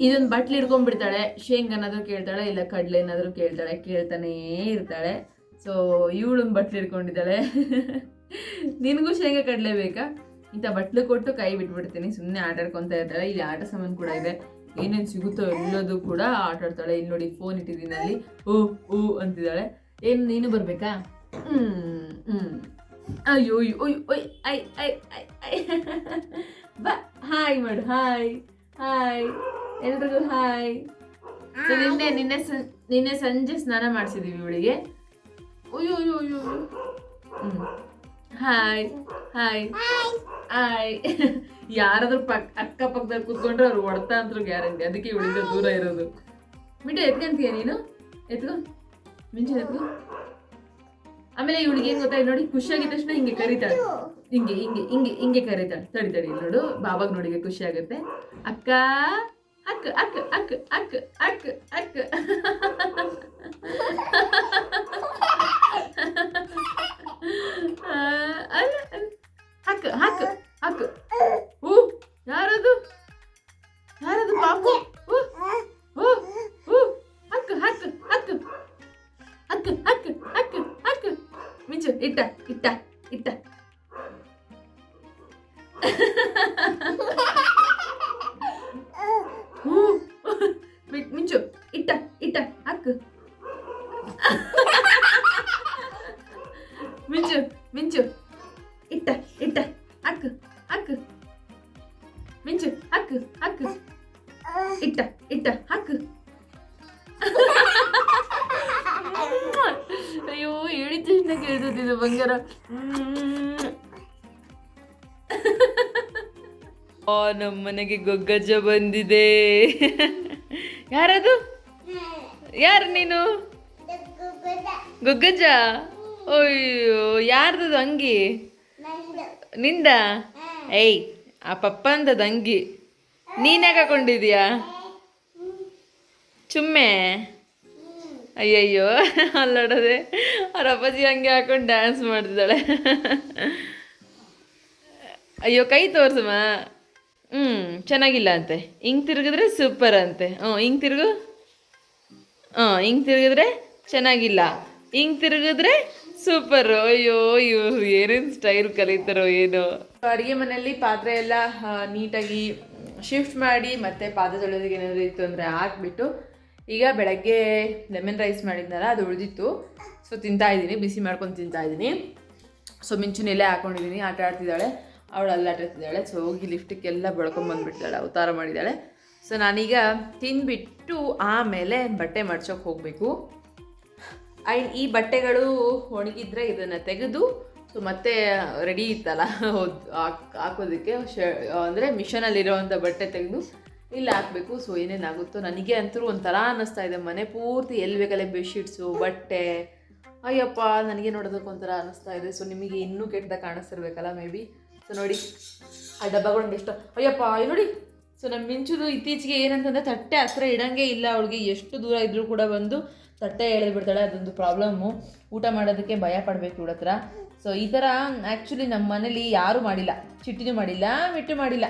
A: ಇದೊಂದು ಬಟ್ಲು ಹಿಡ್ಕೊಂಡ್ಬಿಡ್ತಾಳೆ. ಶೇಂಗ್ ಕೇಳ್ತಾಳೆ, ಇಲ್ಲ ಕಡ್ಲೆ ಏನಾದ್ರು ಕೇಳ್ತಾಳೆ, ಕೇಳ್ತಾನೇ ಇರ್ತಾಳೆ. ಸೊ ಇವಳೊಂದು ಬಟ್ಲ್ ಇಡ್ಕೊಂಡಿದ್ದಾಳೆ ನಿನಗೂ ಶೇಂಗಾ, ಕಡಲೆ ಬೇಕಾ? ಇಂಥ ಬಟ್ಲು ಕೊಟ್ಟು ಕೈ ಬಿಟ್ಬಿಡ್ತೀನಿ. ಸುಮ್ಮನೆ ಆಟ ಇದ್ದಾಳೆ ಇರ್ತಾಳೆ. ಇಲ್ಲಿ ಆಟ ಸಾಮಾನು ಕೂಡ ಇದೆ. ಏನೇನು ಸಿಗುತ್ತೋ ಎಲ್ಲದೂ ಕೂಡ ಆಟಾಡ್ತಾಳೆ. ಇಲ್ಲಿ ನೋಡಿ ಫೋನ್ ಇಟ್ಟಿದ್ದೀನಿ ಅಲ್ಲಿ. ಓ ಓ ಅಂತಿದ್ದಾಳೆ. ಏನು, ನೀನು ಬರಬೇಕಾ? ಹ್ಮ್ ಹ್ಮ್ ಅಯ್ಯೋ ಅಯ್ಯೋ ಅಯ್ಯೋ ಓಯ್ ಐ ಐ ಐ ಐ ಬಾ ಹಾಯ್ ಮಾಡು ಹಾಯ್ ಹಾಯ್ ಎಲ್ರಿಗೂ ಹಾಯ್ ಸೊ ನಿನ್ನೆ ನಿನ್ನೆ ಸಂ- ನಿನ್ನೆ ಸಂಜೆ ಸ್ನಾನ ಮಾಡಿಸಿದೀವಿ ಇವಳಿಗೆ ಅಯ್ಯೋ ಅಯ್ಯೋ ಅಯ್ಯೋ ಹ್ಮ್. ಹಾಯ್ ಹಾಯ್ ಹಾಯ್ ಯಾರಾದ್ರೂ ಪಕ್ ಅಕ್ಕಪಕ್ಕದಲ್ಲಿ ಕೂತ್ಕೊಂಡ್ರೆ ಅವ್ರು ಹೊಡ್ತಾ ಅಂದ್ರು ಗ್ಯಾರಂಟಿ. ಅದಕ್ಕೆ ಇವಳಿಂದ ದೂರ ಇರೋದು. ಬಿಟ್ಟು ಎತ್ಕೊಂತೀಯ ನೀನು? ಎತ್ಕೊ. ಮಿಂಚು ಎತ್ಕೊ. ಆಮೇಲೆ ಇವಳಿಗೆ ಏನ್ ಗೊತ್ತಾ ಇಲ್ಲಿ ನೋಡಿ, ಖುಷಿಯಾಗಿದ ತಕ್ಷಣ ಹಿಂಗೆ ಕರೀತಾಳೆ. ಹಿಂಗೆ ಹಿಂಗೆ ಹಿಂಗೆ ಹಿಂಗೆ ಕರೀತಾಳೆ. ತಡಿ ತಡಿ ನೋಡು, ಬಾಬಾಗ್ ನೋಡಿಗೆ ಖುಷಿ ಆಗುತ್ತೆ. ಅಕ್ಕ ಅಕ್ಕ ಅಕ್ಕ ಅಕ್ಕ ಅಕ್ಕ ಅಕ್ಕ ಅಕ್ಕ. ಅಕ್ಕ ಹಕ್ಕ ಹಕ್ಕ ಹೂ, ಯಾರದು? ಯಾರದು ಪಾಪು? ಹೂ ಹೂ ಹೂ. ಹಕ್ಕ ಹಕ್ಕ ಹಕ್ಕ ಹಕ್ಕ ಹಕ್ಕ ಹಕ್ಕ ಹಕ್ಕ ಮಿಂಚು ಇಟ್ಟ ಇಟ್ಟ ಇಟ್ಟ ಹೂ ಬಿಟ್ ಮಿಂಚು ಇಟ್ಟ ಇಟ್ಟ ಹಕ್ಕ ಮಿಂಚು ಮಿಂಚು ಇಟ್ಟ ಇಟ್ಟ ಅಕ್ಕ ಅಕ್ಕ ಮಿಂಚು ಅಕ್ಕ ಅಕ್ಕ ಇಟ್ಟ ಇಟ್ಟ ಅಕ್ಕ ಅಯ್ಯೋ ತಕ್ಷಣ ಕೇಳ್ತಿದ್ದು ಬಂಗಾರ. ಓ ನಮ್ಮ ಮನೆಗೆ ಗೊಗ್ಗಜ್ಜ ಬಂದಿದೆ. ಯಾರದು? ಯಾರು ನೀನು? ಗೊಗ್ಗಜ್ಜ? ಅಯ್ಯೋ, ಯಾರ್ದದು ಅಂಗಿ? ನಿಂದ? ಏಯ್, ಆ ಪಪ್ಪಂದದ ಅಂಗಿ. ನೀನ್ಯಾಕೆ ಹಾಕೊಂಡಿದ್ಯಾ ಚುಮ್ಮೆ. ಅಯ್ಯಯ್ಯೋ, ಅಲ್ಲಾಡದೆ. ಅವ್ರ ಅಪ್ಪಾಜಿ ಹಂಗೆ ಹಾಕೊಂಡು ಡ್ಯಾನ್ಸ್ ಮಾಡ್ತಿದ್ದಾಳೆ. ಅಯ್ಯೋ, ಕೈ ತೋರ್ಸಮ್ಮ. ಹ್ಞೂ ಚೆನ್ನಾಗಿಲ್ಲ ಅಂತೆ. ಹಿಂಗೆ ತಿರುಗಿದ್ರೆ ಸೂಪರ್ ಅಂತೆ. ಹ್ಞೂ, ಹಿಂಗೆ ತಿರುಗು. ಹಾಂ ಹಿಂಗೆ ತಿರುಗಿದ್ರೆ ಚೆನ್ನಾಗಿಲ್ಲ. ಹಿಂಗೆ ತಿರುಗಿದ್ರೆ ಸೂಪರ್ ಅಯ್ಯೋ, ಇವ್ರು ಏನೇನು ಸ್ಟೈಲ್ ಕಲಿತಾರೋ ಏನೋ. ಅಡುಗೆ ಮನೆಯಲ್ಲಿ ಪಾತ್ರೆ ಎಲ್ಲ ನೀಟಾಗಿ ಶಿಫ್ಟ್ ಮಾಡಿ ಮತ್ತೆ ಪಾತ್ರೆ ತೊಳೆಯೋದಕ್ಕೆ ಏನಾದರೂ ಇತ್ತು ಅಂದರೆ ಹಾಕ್ಬಿಟ್ಟು ಈಗ ಬೆಳಗ್ಗೆ ಲೆಮನ್ ರೈಸ್ ಮಾಡಿದ್ನಲ್ಲ, ಅದು ಉಳಿದಿತ್ತು. ಸೊ ತಿಂತಾ ಇದ್ದೀನಿ, ಬಿಸಿ ಮಾಡ್ಕೊಂಡು ತಿಂತಾ ಇದ್ದೀನಿ. ಸೊ ಮಿಂಚುನೆಲೆ ಹಾಕೊಂಡಿದ್ದೀನಿ, ಆಟ ಆಡ್ತಿದ್ದಾಳೆ. ಅವಳು ಅಲ್ಲಿ ಆಟಾಡ್ತಿದ್ದಾಳೆ. ಸೊ ಹೋಗಿ ಲಿಫ್ಟಿಗೆಲ್ಲ ಬೆಳ್ಕೊಂಬಂದ್ಬಿಟ್ಟಿದ್ದಾಳೆ ಅವತಾರ ಮಾಡಿದ್ದಾಳೆ. ಸೊ ನಾನೀಗ ತಿಂದ್ಬಿಟ್ಟು ಆಮೇಲೆ ಬಟ್ಟೆ ಮಡ್ಸೋಕೆ ಹೋಗಬೇಕು. ಆ್ಯಂಡ್ ಈ ಬಟ್ಟೆಗಳು ಒಣಗಿದ್ರೆ ಇದನ್ನು ತೆಗೆದು ಸೊ ಮತ್ತೆ ರೆಡಿ ಇತ್ತಲ್ಲ ಹಾಕೋದಕ್ಕೆ, ಶ ಅಂದರೆ ಮಿಷನಲ್ಲಿರೋವಂಥ ಬಟ್ಟೆ ತೆಗೆದು ಇಲ್ಲಿ ಹಾಕಬೇಕು ಸೊ ಏನೇನಾಗುತ್ತೋ ನನಗೆ ಅಂತೂ ಒಂಥರ ಅನ್ನಿಸ್ತಾ ಇದೆ. ಮನೆ ಪೂರ್ತಿ ಎಲ್ಲಿ ಬೇಕಲ್ಲೇ ಬೆಡ್ಶೀಟ್ಸು ಬಟ್ಟೆ. ಅಯ್ಯಪ್ಪ, ನನಗೆ ನೋಡೋದಕ್ಕೆ ಒಂಥರ ಅನ್ನಿಸ್ತಾ ಇದೆ. ಸೊ ನಿಮಗೆ ಇನ್ನೂ ಕೆಟ್ಟದಾಗ ಕಾಣಿಸ್ತಿರ್ಬೇಕಲ್ಲ ಮೇ ಬಿ ಸೊ ನೋಡಿ, ಆ ಡಬ್ಬಗಳು ಎಷ್ಟು ಅಯ್ಯಪ್ಪ ನೋಡಿ. ಸೊ ನಮ್ಮ ಮಿಂಚುದು ಇತ್ತೀಚೆಗೆ ಏನಂತಂದರೆ ತಟ್ಟೆ ಹತ್ರ ಇಡಂಗೆ ಇಲ್ಲ ಅವಳಿಗೆ. ಎಷ್ಟು ದೂರ ಇದ್ರೂ ಕೂಡ ಬಂದು ತಟ್ಟೆ ಬಿಡ್ತಾಳೆ, ಅದೊಂದು ಪ್ರಾಬ್ಲಮ್ಮು ಊಟ ಮಾಡೋದಕ್ಕೆ ಭಯ ಪಡಬೇಕು ಇವಳ ಹತ್ರ. ಸೊ ಈ ಥರ ಆ್ಯಕ್ಚುಲಿ ನಮ್ಮ ಮನೇಲಿ ಯಾರೂ ಮಾಡಿಲ್ಲ, ಚಿಟ್ಟಿನೂ ಮಾಡಿಲ್ಲ, ಮಿಟ್ಟು ಮಾಡಿಲ್ಲ.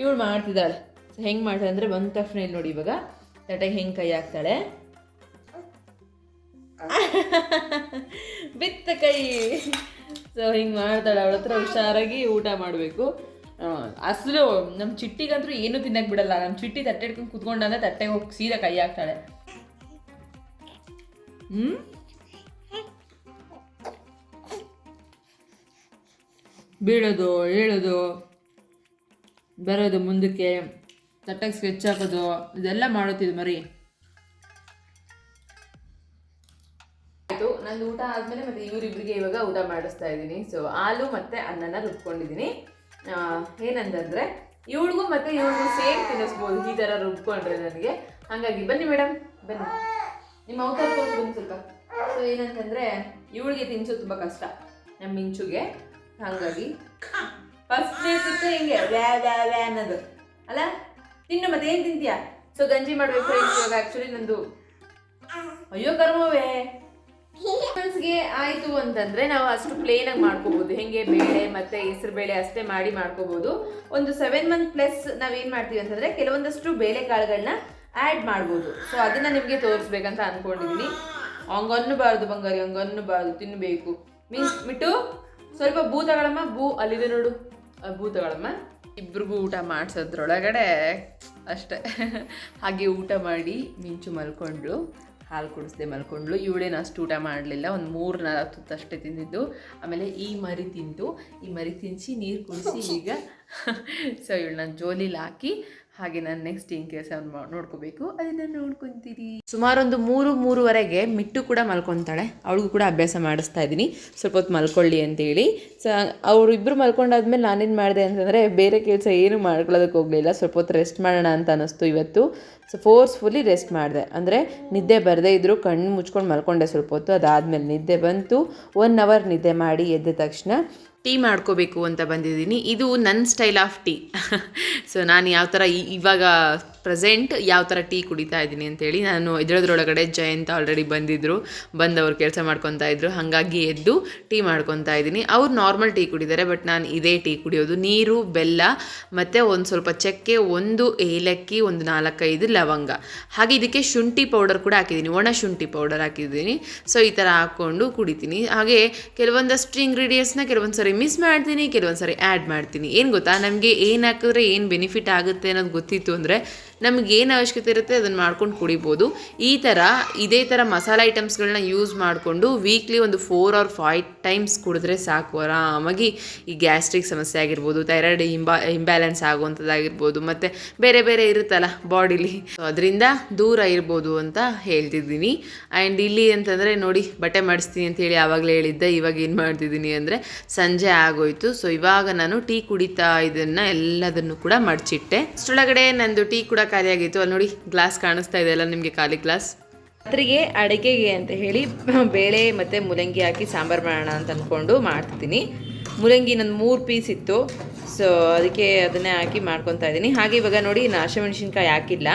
A: ಇವಳು ಮಾಡ್ತಿದ್ದಾಳೆ. ಸೊ ಹೆಂಗೆ ಮಾಡ್ತಾಳೆ ಅಂದರೆ ಬಂದ ತಕ್ಷಣ ಇಲ್ಲಿ ನೋಡಿ ಇವಾಗ. ತಟ್ಟೆಗೆ ಹೆಂಗೆ ಕೈ ಹಾಕ್ತಾಳೆ. ಬಿತ್ತ ಕೈ. ಸೊ ಹಿಂಗೆ ಮಾಡ್ತಾಳೆ. ಅವಳ ಹತ್ರ ಹುಷಾರಾಗಿ ಊಟ ಮಾಡಬೇಕು. ಅಸಲು ನಮ್ಮ ಚಿಟ್ಟಿಗಂತೂ ಏನೂ ತಿನ್ನಕ್ಕೆ ಬಿಡಲ್ಲ. ನಮ್ಮ ಚಿಟ್ಟಿ ತಟ್ಟೆ ಹಿಡ್ಕೊಂಡು ಕುತ್ಕೊಂಡಂದ್ರೆ ತಟ್ಟೆಗೆ ಹೋಗಿ ಸೀದಾ ಕೈ ಹಾಕ್ತಾಳೆ. ಹ್ಞೂ ಬೀಳೋದು ಹೇಳೋದು ಬರೋದು ಮುಂದಕ್ಕೆ. ತಟ್ಟೆಗೆ ಸ್ಕೆಚ್ ಹಾಕೋದು, ಇದೆಲ್ಲ ಮಾಡುತ್ತಿದ್ದು ಮರಿ. ಆಯಿತು, ನಂದು ಊಟ ಆದಮೇಲೆ ಮತ್ತೆ ಇವರಿಬ್ಬರಿಗೆ ಇವಾಗ ಊಟ ಮಾಡಿಸ್ತಾ ಇದ್ದೀನಿ. ಸೊ ಹಾಲು ಮತ್ತು ಅನ್ನನ ರುಬ್ಕೊಂಡಿದ್ದೀನಿ. ಏನಂತಂದರೆ, ಇವಳಿಗೂ ಮತ್ತೆ ಇವಳಿಗೂ ಸೇಮ್ ತಿನ್ನಿಸ್ಬೋದು ಈ ಥರ ರುಬ್ಕೊಂಡ್ರೆ ನನಗೆ. ಹಾಗಾಗಿ ಬನ್ನಿ ಮೇಡಮ್ ಬನ್ನಿ. ನಿಮ್ಮ ತೋರಿಸಿ ಸ್ವಲ್ಪ. ಸೊ ಏನಂತಂದ್ರೆ, ಇವಳಿಗೆ ತಿನ್ಸೋದು ತುಂಬ ಕಷ್ಟ ನಮ್ಮ ಮಿಂಚುಗೆ. ಹಾಗಾಗಿ ಫಸ್ಟ್ ಹಿಂಗೆ ವ್ಯಾ ವ್ಯಾ ವ್ಯಾ ಅನ್ನೋದು. ಅಲ್ಲ? ತಿನ್ನು ಮತ್ತೆ ಏನ್ ತಿಂತೀಯಾ? ಸೊ ಗಂಜಿ ಮಾಡ್ಬೇಕು ಇವಾಗ ಆಕ್ಚುಲಿ ನಂದು. ಅಯ್ಯೋ, ಕರ್ಮವೇ. ಗೆ ಆಯ್ತು ಅಂತಂದ್ರೆ ನಾವು ಅಷ್ಟು ಪ್ಲೇನ್ ಆಗಿ ಮಾಡ್ಕೋಬಹುದು ಹೆಂಗೆ ಬೇಳೆ ಮತ್ತೆ ಹೆಸರು ಬೇಳೆ ಅಷ್ಟೇ ಮಾಡಿ ಮಾಡ್ಕೋಬಹುದು ಒಂದು ಸೆವೆನ್ ಮಂತ್ ಪ್ಲಸ್ ನಾವೇನ್ ಮಾಡ್ತೀವಿ ಅಂತಂದ್ರೆ ಕೆಲವೊಂದಷ್ಟು ಬೇಳೆ ಕಾಳುಗಳನ್ನ ಆ್ಯಡ್ ಮಾಡ್ಬೋದು. ಸೊ ಅದನ್ನ ನಿಮಗೆ ತೋರಿಸ್ಬೇಕಂತ ಅನ್ಕೊಂಡಿದೀನಿ. ಹಂಗನ್ನಬಾರ್ದು ಬಂಗಾರಿ, ಹಂಗನ್ನಬಾರ್ದು ತಿನ್ನಬೇಕು ಮೀನ್ಸ್ ಬಿಟ್ಟು ಸ್ವಲ್ಪ ಭೂತಗಳಮ್ಮ, ಭೂ ಅಲ್ಲಿದೆ ನೋಡು. ಭೂತಗಳಮ್ಮ. ತಗೊಳಮ್ಮ ಇಬ್ರಿಗೂ ಊಟ ಮಾಡಿಸೋದ್ರೊಳಗಡೆ ಅಷ್ಟೇ. ಹಾಗೆ ಊಟ ಮಾಡಿ ಮಿಂಚು ಮಲ್ಕೊಂಡ್ಳು, ಹಾಲು ಕುಡಿಸ್ದೆ ಮಲ್ಕೊಂಡ್ಳು. ಇವಳೇನು ಅಷ್ಟು ಊಟ ಮಾಡಲಿಲ್ಲ, ಒಂದು ಮೂರು ನಾಲ್ಕು ತುತ್ತು ಅಷ್ಟೇ ತಿಂದಿದ್ದು. ಆಮೇಲೆ ಈ ಮರಿ ತಿಂತು ಈ ಮರಿ ತಿನ್ನಿಸಿ ನೀರು ಕುಡಿಸಿ ಈಗ, ಸೊ ಇವಳನ್ನ ಜೋಲಿಲಿ ಹಾಕಿ ಹಾಗೆ ನಾನು ನೆಕ್ಸ್ಟ್ ಏನು ಕೆಲಸ ನೋಡ್ಕೋಬೇಕು. ಅದನ್ನು ನೋಡ್ಕೊತೀರಿ. ಸುಮಾರು ಒಂದು ಮೂರು, ಮೂರುವರೆಗೆ ಮಿಟ್ಟು ಕೂಡ ಮಲ್ಕೊತಾಳೆ. ಅವಳಿಗೂ ಕೂಡ ಅಭ್ಯಾಸ ಮಾಡಿಸ್ತಾ ಇದ್ದೀನಿ. ಸ್ವಲ್ಪ ಹೊತ್ತು ಮಲ್ಕೊಳ್ಳಿ ಅಂತೇಳಿ. ಸೊ ಅವರಿಬ್ಬರು ಮಲ್ಕೊಂಡಾದ್ಮೇಲೆ ನಾನೇನು ಮಾಡಿದೆ ಅಂತಂದರೆ ಬೇರೆ ಕೆಲಸ ಏನು ಮಾಡ್ಕೊಳ್ಳೋದಕ್ಕೆ ಹೋಗಲಿಲ್ಲ. ಸ್ವಲ್ಪ ಹೊತ್ತು ರೆಸ್ಟ್ ಮಾಡೋಣ ಅಂತ ಅನ್ನಿಸ್ತು ಇವತ್ತು. ಸೊ ಫೋರ್ಸ್ಫುಲ್ಲಿ ರೆಸ್ಟ್ ಮಾಡಿದೆ. ಅಂದರೆ ನಿದ್ದೆ ಬರದೇ ಇದ್ದರೂ ಕಣ್ಣು ಮುಚ್ಕೊಂಡು ಮಲ್ಕೊಂಡೆ ಸ್ವಲ್ಪ ಹೊತ್ತು. ಅದಾದಮೇಲೆ ನಿದ್ದೆ ಬಂತು. ಒನ್ ಅವರ್ ನಿದ್ದೆ ಮಾಡಿ ಎದ್ದ ತಕ್ಷಣ ಟೀ ಮಾಡ್ಕೋಬೇಕು ಅಂತ ಬಂದಿದ್ದೀನಿ. ಇದು ನನ್ನ ಸ್ಟೈಲ್ ಆಫ್ ಟೀ ಸೊ ನಾನು ಯಾವ ಥರ ಇವಾಗ ಪ್ರೆಸೆಂಟ್ ಯಾವ ಥರ ಟೀ ಕುಡಿತಾ ಇದ್ದೀನಿ ಅಂತೇಳಿ ನಾನು ಇದರದ್ರೊಳಗಡೆ ಜಯಂತ ಆಲ್ರೆಡಿ ಬಂದಿದ್ದರು ಬಂದವರು ಕೆಲಸ ಮಾಡ್ಕೊತಾ ಇದ್ರು, ಹಾಗಾಗಿ ಎದ್ದು ಟೀ ಮಾಡ್ಕೊತಾ ಇದ್ದೀನಿ. ಅವ್ರು ನಾರ್ಮಲ್ ಟೀ ಕುಡಿದ್ದಾರೆ ಬಟ್ ನಾನು ಇದೇ ಟೀ ಕುಡಿಯೋದು. ನೀರು, ಬೆಲ್ಲ, ಮತ್ತು ಒಂದು ಸ್ವಲ್ಪ ಚಕ್ಕೆ, ಒಂದು ಏಲಕ್ಕಿ, ಒಂದು ನಾಲ್ಕೈದು ಲವಂಗ. ಹಾಗೆ ಇದಕ್ಕೆ ಶುಂಠಿ ಪೌಡರ್ ಕೂಡ ಹಾಕಿದ್ದೀನಿ, ಒಣ ಶುಂಠಿ ಪೌಡರ್ ಹಾಕಿದ್ದೀನಿ. ಸೊ ಈ ಥರ ಹಾಕ್ಕೊಂಡು ಕುಡಿತೀನಿ. ಹಾಗೆ ಕೆಲವೊಂದಷ್ಟು ಇಂಗ್ರೀಡಿಯೆಂಟ್ಸ್ನ ಕೆಲವೊಂದು ಸರಿ ಮಿಸ್ ಮಾಡ್ತೀನಿ ಕೆಲವೊಂದು ಸರಿ ಆ್ಯಡ್ ಮಾಡ್ತೀನಿ. ಏನು ಗೊತ್ತಾ? ನಮಗೆ ಏನು ಹಾಕಿದ್ರೆ ಏನು ಬೆನಿಫಿಟ್ ಆಗುತ್ತೆ ಅನ್ನೋದು ಗೊತ್ತಿತ್ತು ಅಂದರೆ ನಮ್ಗೆ ಏನು ಅವಶ್ಯಕತೆ ಇರುತ್ತೆ ಅದನ್ನು ಮಾಡ್ಕೊಂಡು ಕುಡಿಬೋದು. ಈ ಥರ ಇದೇ ಥರ ಮಸಾಲೆ ಐಟಮ್ಸ್ಗಳನ್ನ ಯೂಸ್ ಮಾಡಿಕೊಂಡು ವೀಕ್ಲಿ ಒಂದು ಫೋರ್ ಆರ್ ಫೈವ್ ಟೈಮ್ಸ್ ಕುಡಿದ್ರೆ ಸಾಕು. ಆರಾಮಾಗಿ ಈ ಗ್ಯಾಸ್ಟ್ರಿಕ್ ಸಮಸ್ಯೆ ಆಗಿರ್ಬೋದು ಥೈರಾಯ್ಡ್ ಇಂಬಾ ಇಂಬ್ಯಾಲೆನ್ಸ್ ಆಗುವಂಥದ್ದಾಗಿರ್ಬೋದು, ಮತ್ತು ಬೇರೆ ಬೇರೆ ಇರುತ್ತಲ್ಲ ಬಾಡಿಲಿ ಸೊ ಅದರಿಂದ ದೂರ ಇರ್ಬೋದು ಅಂತ ಹೇಳ್ತಿದ್ದೀನಿ. ಆ್ಯಂಡ್ ಇಲ್ಲಿ ಅಂತಂದರೆ ನೋಡಿ, ಬಟ್ಟೆ ಮಾಡಿಸ್ತೀನಿ ಅಂತ ಹೇಳಿ ಆವಾಗಲೇ ಹೇಳಿದ್ದೆ, ಇವಾಗ ಏನು ಮಾಡ್ತಿದ್ದೀನಿ ಅಂದರೆ ಸಂಜೆ ಆಗೋಯ್ತು. ಸೊ ಇವಾಗ ನಾನು ಟೀ ಕುಡಿತಾ ಇದನ್ನು ಎಲ್ಲದನ್ನು ಕೂಡ ಮಡಚಿಟ್ಟೆ. ಅಷ್ಟೊಳಗಡೆ ನಂದು ಟೀ ಕೂಡ ಖಾಲಿಯಾಗಿತ್ತು ಅಲ್ಲಿ ನೋಡಿ ಗ್ಲಾಸ್ ಕಾಣಿಸ್ತಾ ಇದೆ ಅಲ್ಲ ನಿಮಗೆ ಖಾಲಿ ಗ್ಲಾಸ್ ರಾತ್ರಿಗೆ ಅಡುಗೆಗೆ ಅಂತ ಹೇಳಿ ಬೇಳೆ ಮತ್ತು ಮುಲಂಗಿ ಹಾಕಿ ಸಾಂಬಾರು ಮಾಡೋಣ ಅಂತ ಅಂದ್ಕೊಂಡು ಮಾಡ್ತಿದ್ದೀನಿ. ಮುಲಂಗಿ ನನ್ನ ಮೂರು ಪೀಸ್ ಇತ್ತು. ಸೊ ಅದಕ್ಕೆ ಅದನ್ನೇ ಹಾಕಿ ಮಾಡ್ಕೊತಾ ಇದ್ದೀನಿ. ಹಾಗೆ ಇವಾಗ ನೋಡಿ ನಾನು ಹಸಿಮೆಣ್ಸಿನ್ಕಾಯಿ ಹಾಕಿಲ್ಲ.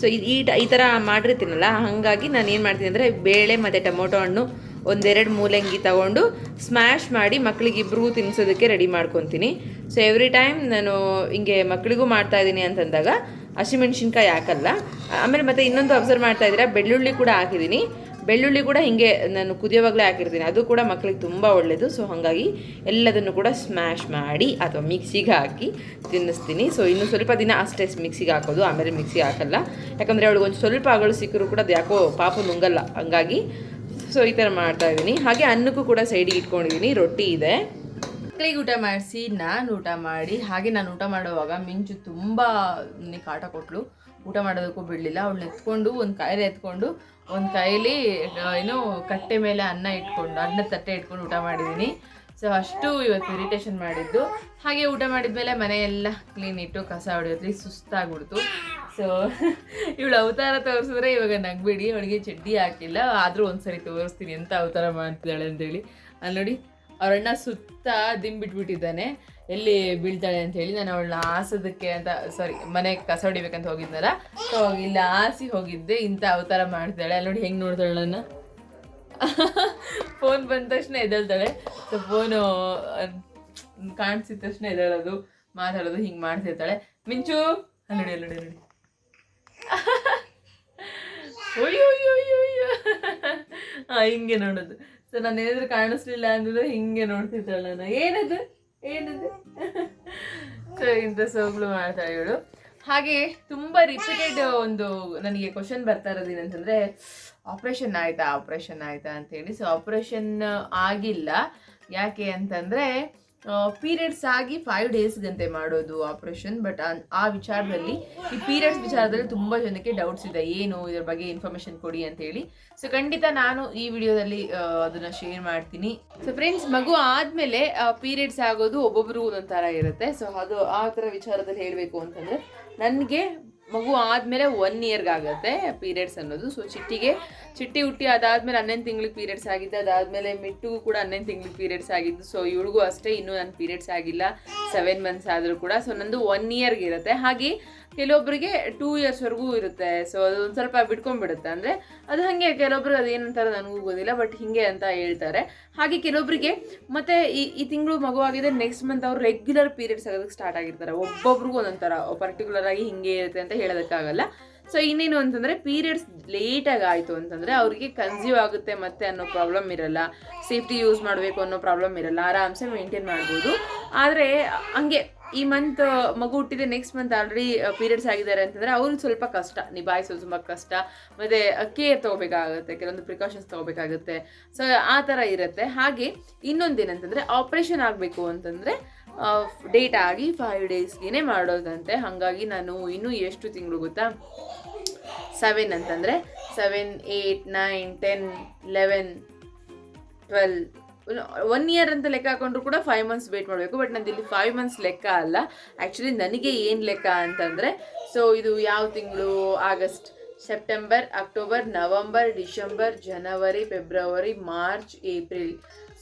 A: ಸೊ ಈ ಈ ಥರ ಮಾಡಿರ್ತೀನಲ್ಲ, ಹಾಗಾಗಿ ನಾನು ಏನು ಮಾಡ್ತೀನಿ ಅಂದರೆ ಬೇಳೆ ಮತ್ತು ಟೊಮೊಟೊ ಹಣ್ಣು ಒಂದೆರಡು ಮೂಲಂಗಿ ತಗೊಂಡು ಸ್ಮ್ಯಾಶ್ ಮಾಡಿ ಮಕ್ಕಳಿಗೆ ಇಬ್ಬರಿಗೂ ತಿನ್ನಿಸೋದಕ್ಕೆ ರೆಡಿ ಮಾಡ್ಕೊತೀನಿ. ಸೊ ಎವ್ರಿ ಟೈಮ್ ನಾನು ಹಿಂಗೆ ಮಕ್ಕಳಿಗೂ ಮಾಡ್ತಾ ಇದ್ದೀನಿ ಅಂತಂದಾಗ ಹಸಿಮೆಣ್ಸಿನ್ಕಾಯಿ ಹಾಕಲ್ಲ. ಆಮೇಲೆ ಮತ್ತೆ ಇನ್ನೊಂದು ಅಬ್ಸರ್ವ್ ಮಾಡ್ತಾ ಇದ್ದೀರಾ, ಬೆಳ್ಳುಳ್ಳಿ ಕೂಡ ಹಾಕಿದ್ದೀನಿ. ಬೆಳ್ಳುಳ್ಳಿ ಕೂಡ ಹಿಂಗೆ ನಾನು ಕುದಿಯೋವಾಗಲೇ ಹಾಕಿರ್ತೀನಿ. ಅದು ಕೂಡ ಮಕ್ಕಳಿಗೆ ತುಂಬ ಒಳ್ಳೆಯದು ಸೊ ಹಾಗಾಗಿ ಎಲ್ಲದನ್ನು ಕೂಡ ಸ್ಮ್ಯಾಶ್ ಮಾಡಿ ಅಥವಾ ಮಿಕ್ಸಿಗೆ ಹಾಕಿ ತಿನ್ನಿಸ್ತೀನಿ. ಸೊ ಇನ್ನು ಸ್ವಲ್ಪ ದಿನ ಅಷ್ಟೇ ಮಿಕ್ಸಿಗೆ ಹಾಕೋದು. ಆಮೇಲೆ ಮಿಕ್ಸಿಗೆ ಹಾಕಲ್ಲ. ಯಾಕಂದರೆ ಅವಳಿಗೆ ಒಂದು ಸ್ವಲ್ಪ ಅಗಳು ಸಿಕ್ಕರೂ ಕೂಡ ಅದು ಯಾಕೋ ಪಾಪು ನುಂಗಲ್ಲ. ಹಂಗಾಗಿ ಸೊ ಈ ಥರ ಮಾಡ್ತಾ ಇದ್ದೀನಿ. ಹಾಗೆ ಅನ್ನಕ್ಕೂ ಕೂಡ ಸೈಡಿಗೆ ಇಟ್ಕೊಂಡಿದ್ದೀನಿ. ರೊಟ್ಟಿ ಇದೆ. ಮಕ್ಕಳಿಗೆ ಊಟ ಮಾಡಿಸಿ, ನಾನು ಊಟ ಮಾಡಿ, ಹಾಗೆ ನಾನು ಊಟ ಮಾಡುವಾಗ ಮಿಂಚು ತುಂಬ ಕಾಟ ಕೊಟ್ಟಳು ಊಟ ಮಾಡೋದಕ್ಕೂ ಬಿಡಲಿಲ್ಲ. ಅವಳು ಎತ್ಕೊಂಡು, ಒಂದು ಕಾಯಿಲೆ ಎತ್ಕೊಂಡು, ಒಂದು ಕೈಯಲ್ಲಿ ಏನು ಕಟ್ಟೆ ಮೇಲೆ ಅನ್ನ ಇಟ್ಕೊಂಡು ಅನ್ನದ ತಟ್ಟೆ ಇಟ್ಕೊಂಡು ಊಟ ಮಾಡಿದ್ದೀನಿ ಸೊ ಅಷ್ಟು ಇವತ್ತು ಇರಿಟೇಷನ್ ಮಾಡಿದ್ದು. ಹಾಗೆ ಊಟ ಮಾಡಿದ ಮೇಲೆ ಮನೆಯೆಲ್ಲ ಕ್ಲೀನ್ ಇಟ್ಟು ಕಸ ಹೊಡೆಯೋದ್ರಿ ಸುಸ್ತಾಗ್ಬಿಡ್ತು. ಸೊ ಇವಳು ಅವತಾರ ತೋರಿಸಿದ್ರೆ ಇವಾಗ ನಗ್ಬಿಡಿ, ಅವಳಿಗೆ ಚಡ್ಡಿ ಹಾಕಿಲ್ಲ. ಆದರೂ ಒಂದ್ಸರಿ ತೋರಿಸ್ತೀನಿ ಎಂತ ಅವತಾರ ಮಾಡ್ತಿದ್ದಾಳೆ ಅಂತೇಳಿ. ಅಲ್ಲಿ ನೋಡಿ, ಅವರಣ್ಣ ಸುತ್ತ ದಿಂಬಿಟ್ಬಿಟ್ಟಿದ್ದಾನೆ ಎಲ್ಲಿ ಬೀಳ್ತಾಳೆ ಅಂತ ಹೇಳಿ ನಾನು ಅವಳನ್ನ ಆಸೋದಕ್ಕೆ ಅಂತ ಸಾರಿ ಮನೆ ಕಸ ಹೊಡಿಬೇಕಂತ ಹೋಗಿದ್ನಲ್ಲ. ಸೊ ಇಲ್ಲಿ ಆಸಿ ಹೋಗಿದ್ದೆ. ಇಂಥ ಅವತಾರ ಮಾಡ್ತಾಳೆ ಅಲ್ಲಿ ನೋಡಿ, ಹೆಂಗೆ ನೋಡ್ತಾಳೆ ನನ್ನ ಫೋನ್ ಬಂದ ತಕ್ಷಣ ಎದ್ದೇಳ್ತಾಳೆ. ಸೊ ಫೋನು ಕಾಣಿಸಿದ ತಕ್ಷಣ ಎದ್ದೇಳೋದು, ಮಾತಾಡೋದು, ಹಿಂಗೆ ಮಾಡ್ತಿರ್ತಾಳೆ. ಮಿಂಚು, ಅಲ್ಲಿ ನೋಡಿ ಅಲ್ಲಿ ನೋಡಿ, ಅಲ್ಲಿ ಅಯ್ಯೋ ಅಯ್ಯೋ ಅಯ್ಯೋ ಅಯ್ಯೋ ಹಾ ಹಿಂಗೆ ನೋಡೋದು. ಸೊ ನಾನು ಏನಾದ್ರು ಕಾಣಿಸ್ಲಿಲ್ಲ ಅಂದ್ರೆ ಹಿಂಗೆ ನೋಡ್ತಿರ್ತಾಳೆ ನಾನು. ಏನದು? ಏನದು? ಸೊ ಇಂಥ ಸೋಗ್ಲು ಮಾಡ್ತಾಳೆ ಇವಳು. ಹಾಗೆ ತುಂಬ ರಿಪೀಟೆಡ್ ಒಂದು, ನನಗೆ ಕ್ವಶನ್ ಬರ್ತಾ ಇರೋದು ಏನಂತಂದರೆ ಆಪ್ರೇಷನ್ ಆಯ್ತಾ ಆಪ್ರೇಷನ್ ಆಯ್ತಾ ಅಂತೇಳಿ ಸೊ ಆಪ್ರೇಷನ್ ಆಗಿಲ್ಲ. ಯಾಕೆ ಅಂತಂದರೆ ಪೀರಿಯಡ್ಸ್ ಆಗಿ ಫೈವ್ ಡೇಸ್ಗಂತೆ ಮಾಡೋದು ಆಪ್ರೇಷನ್ ಬಟ್ ಆ ವಿಚಾರದಲ್ಲಿ, ಈ ಪೀರಿಯಡ್ಸ್ ವಿಚಾರದಲ್ಲಿ ತುಂಬ ಜನಕ್ಕೆ ಡೌಟ್ಸ್ ಇದೆ. ಏನು? ಇದ್ರ ಬಗ್ಗೆ ಇನ್ಫಾರ್ಮೇಷನ್ ಕೊಡಿ ಅಂತ ಹೇಳಿ. ಸೊ ಖಂಡಿತ ನಾನು ಈ ವಿಡಿಯೋದಲ್ಲಿ ಅದನ್ನು ಶೇರ್ ಮಾಡ್ತೀನಿ. ಸೊ ಫ್ರೆಂಡ್ಸ್ ಮಗು ಆದಮೇಲೆ ಪೀರಿಯಡ್ಸ್ ಆಗೋದು ಒಬ್ಬೊಬ್ರಿಗೂ ಒಂದೊಂದು ಥರ ಇರುತ್ತೆ. ಸೊ ಅದು ಆ ಥರ ವಿಚಾರದಲ್ಲಿ ಹೇಳಬೇಕು ಅಂತಂದರೆ, ನನಗೆ ಮಗು ಆದಮೇಲೆ ಒನ್ ಇಯರ್ಗೆ ಆಗುತ್ತೆ ಪೀರಿಯಡ್ಸ್ ಅನ್ನೋದು. ಸೊ ಚಿಟ್ಟಿಗೆ, ಚಿಟ್ಟಿ ಹುಟ್ಟಿ ಅದಾದಮೇಲೆ ಹನ್ನೊಂದು ತಿಂಗಳಿಗೆ ಪೀರಿಯಡ್ಸ್ ಆಗಿದ್ದು, ಅದಾದಮೇಲೆ ಮಿಟ್ಟಿಗೂ ಕೂಡ ಹನ್ನೊಂದು ತಿಂಗಳಿಗೆ ಪೀರಿಯಡ್ಸ್ ಆಗಿದ್ದು. ಸೊ ಇವಳಿಗೂ ಅಷ್ಟೇ ಇನ್ನೂ ನನ್ನ ಪೀರಿಯಡ್ಸ್ ಆಗಿಲ್ಲ. ಸೆವೆನ್ ಮಂತ್ಸ್ ಆದರೂ ಕೂಡ. ಸೊ ನಂದು ಒನ್ ಇಯರ್ಗೆ ಇರುತ್ತೆ. ಹಾಗೆ ಕೆಲವೊಬ್ಬರಿಗೆ ಟೂ ಇಯರ್ಸ್ವರೆಗೂ ಇರುತ್ತೆ. ಸೊ ಅದು ಒಂದು ಸ್ವಲ್ಪ ಬಿಟ್ಕೊಂಡ್ಬಿಡುತ್ತೆ. ಅಂದರೆ ಅದು ಹಾಗೆ ಕೆಲವೊಬ್ರು ಅದು ಏನಂತಾರೆ ನನಗೂ ಗೊತ್ತಿಲ್ಲ ಬಟ್ ಹಿಂಗೆ ಅಂತ ಹೇಳ್ತಾರೆ. ಹಾಗೆ ಕೆಲವೊಬ್ಬರಿಗೆ ಮತ್ತೆ ಈ ಈ ತಿಂಗಳು ಮಗುವಾಗಿದೆ ನೆಕ್ಸ್ಟ್ ಮಂತ್ ಅವ್ರು ರೆಗ್ಯುಲರ್ ಪೀರಿಯಡ್ಸ್ ಆಗೋದಕ್ಕೆ ಸ್ಟಾರ್ಟ್ ಆಗಿರ್ತಾರೆ. ಒಬ್ಬೊಬ್ರಿಗೂ ಒಂದೊಂಥರ ಪರ್ಟಿಕ್ಯುಲರ್ ಆಗಿ ಹಿಂಗೆ ಇರುತ್ತೆ ಅಂತ ಹೇಳೋದಕ್ಕಾಗಲ್ಲ. ಸೊ ಇನ್ನೇನು ಅಂತಂದರೆ ಪೀರಿಯಡ್ಸ್ ಲೇಟಾಗಿ ಆಯಿತು ಅಂತಂದರೆ ಅವರಿಗೆ ಕನ್ಸ್ಯೂವ್ ಆಗುತ್ತೆ ಮತ್ತೆ ಅನ್ನೋ ಪ್ರಾಬ್ಲಮ್ ಇರಲ್ಲ. ಸೇಫ್ಟಿ ಯೂಸ್ ಮಾಡಬೇಕು ಅನ್ನೋ ಪ್ರಾಬ್ಲಮ್ ಇರಲ್ಲ. ಆರಾಮ್ಸೆ ಮೇಂಟೈನ್ ಮಾಡ್ಬೋದು. ಆದರೆ, ಹಂಗೆ ಈ ಮಂತ್ ಮಗು ಹುಟ್ಟಿದೆ ನೆಕ್ಸ್ಟ್ ಮಂತ್ ಆಲ್ರೆಡಿ ಪೀರಿಯಡ್ಸ್ ಆಗಿದ್ದಾರೆ ಅಂತಂದರೆ ಅವ್ರಿಗೆ ಸ್ವಲ್ಪ ಕಷ್ಟ. ನಿಭಾಯಿಸೋದು ತುಂಬ ಕಷ್ಟ. ಮತ್ತು ಕೇರ್ ತೊಗೋಬೇಕಾಗುತ್ತೆ, ಕೆಲವೊಂದು ಪ್ರಿಕಾಷನ್ಸ್ ತೊಗೋಬೇಕಾಗುತ್ತೆ. ಸೊ ಆ ಥರ ಇರುತ್ತೆ. ಹಾಗೆ ಇನ್ನೊಂದೇನಂತಂದರೆ ಆಪ್ರೇಷನ್ ಆಗಬೇಕು ಅಂತಂದರೆ ಡೇಟ್ ಆಗಿ ಫೈವ್ ಡೇಸ್ಗೇನೆ ಮಾಡೋದಂತೆ. ಹಾಗಾಗಿ ನಾನು ಇನ್ನೂ ಎಷ್ಟು ತಿಂಗಳು ಗೊತ್ತಾ? ಸೆವೆನ್ ಅಂತಂದರೆ seven eight nine ten eleven twelve one year ಅಂತ ಲೆಕ್ಕ ಹಾಕೊಂಡ್ರು ಕೂಡ ಫೈವ್ ಮಂತ್ಸ್ ವೇಟ್ ಮಾಡಬೇಕು. ಬಟ್ ನಂದು ಇಲ್ಲಿ ಫೈವ್ ಮಂತ್ಸ್ ಲೆಕ್ಕ ಅಲ್ಲ. ಆ್ಯಕ್ಚುಲಿ ನನಗೆ ಏನು ಲೆಕ್ಕ ಅಂತಂದರೆ ಸೊ ಇದು ಯಾವ ತಿಂಗಳು? August September October November December January February March April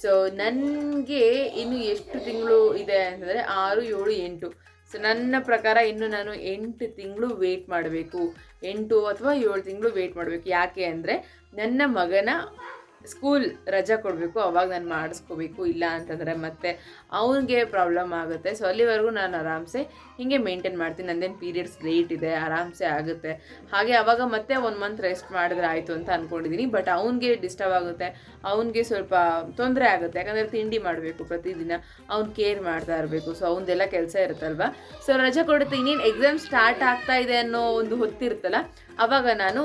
A: so ನನಗೆ ಇನ್ನು ಎಷ್ಟು ತಿಂಗಳು ಇದೆ ಅಂತಂದರೆ ಆರು, ಏಳು, ಎಂಟು. ಸೊ ನನ್ನ ಪ್ರಕಾರ ಇನ್ನು ನಾನು ಎಂಟು ತಿಂಗಳು ವೆಯ್ಟ್ ಮಾಡಬೇಕು. ಎಂಟು ಅಥವಾ ಏಳು ತಿಂಗಳು ವೆಯ್ಟ್ ಮಾಡಬೇಕು. ಯಾಕೆ ಅಂದರೆ ನನ್ನ ಮಗನ ಸ್ಕೂಲ್ ರಜಾ ಕೊಡಬೇಕು, ಅವಾಗ ನಾನು ಮಾಡಿಸ್ಕೋಬೇಕು, ಇಲ್ಲ ಅಂತಂದರೆ ಮತ್ತೆ ಅವನಿಗೆ ಪ್ರಾಬ್ಲಮ್ ಆಗುತ್ತೆ. ಸೊ ಅಲ್ಲಿವರೆಗೂ ನಾನು ಆರಾಮ್ಸೆ ಹೀಗೆ ಮೇಂಟೈನ್ ಮಾಡ್ತೀನಿ. ನಂದೇನು ಪೀರಿಯಡ್ಸ್ ಲೇಟ್ ಇದೆ, ಆರಾಮ್ಸೆ ಆಗುತ್ತೆ. ಹಾಗೆ ಅವಾಗ ಮತ್ತೆ ಒಂದು ಮಂತ್ ರೆಸ್ಟ್ ಮಾಡಿದ್ರೆ ಆಯಿತು ಅಂತ ಅಂದ್ಕೊಂಡಿದ್ದೀನಿ ಬಟ್ ಅವ್ನಿಗೆ ಡಿಸ್ಟರ್ಬ್ ಆಗುತ್ತೆ. ಅವನಿಗೆ ಸ್ವಲ್ಪ ತೊಂದರೆ ಆಗುತ್ತೆ. ಯಾಕಂದರೆ ತಿಂಡಿ ಮಾಡಬೇಕು ಪ್ರತಿದಿನ. ಅವ್ನು ಕೇರ್ ಮಾಡ್ತಾ ಇರಬೇಕು. ಸೊ ಅವನದೆಲ್ಲ ಕೆಲಸ ಇರುತ್ತಲ್ವ? ಸೊ ರಜೆ ಕೊಡುತ್ತೆ. ಇನ್ನೇನು ಎಕ್ಸಾಮ್ ಸ್ಟಾರ್ಟ್ ಆಗ್ತಾ ಇದೆ ಅನ್ನೋ ಒಂದು ಹೊತ್ತಿರುತ್ತಲ್ಲ ಅವಾಗ ನಾನು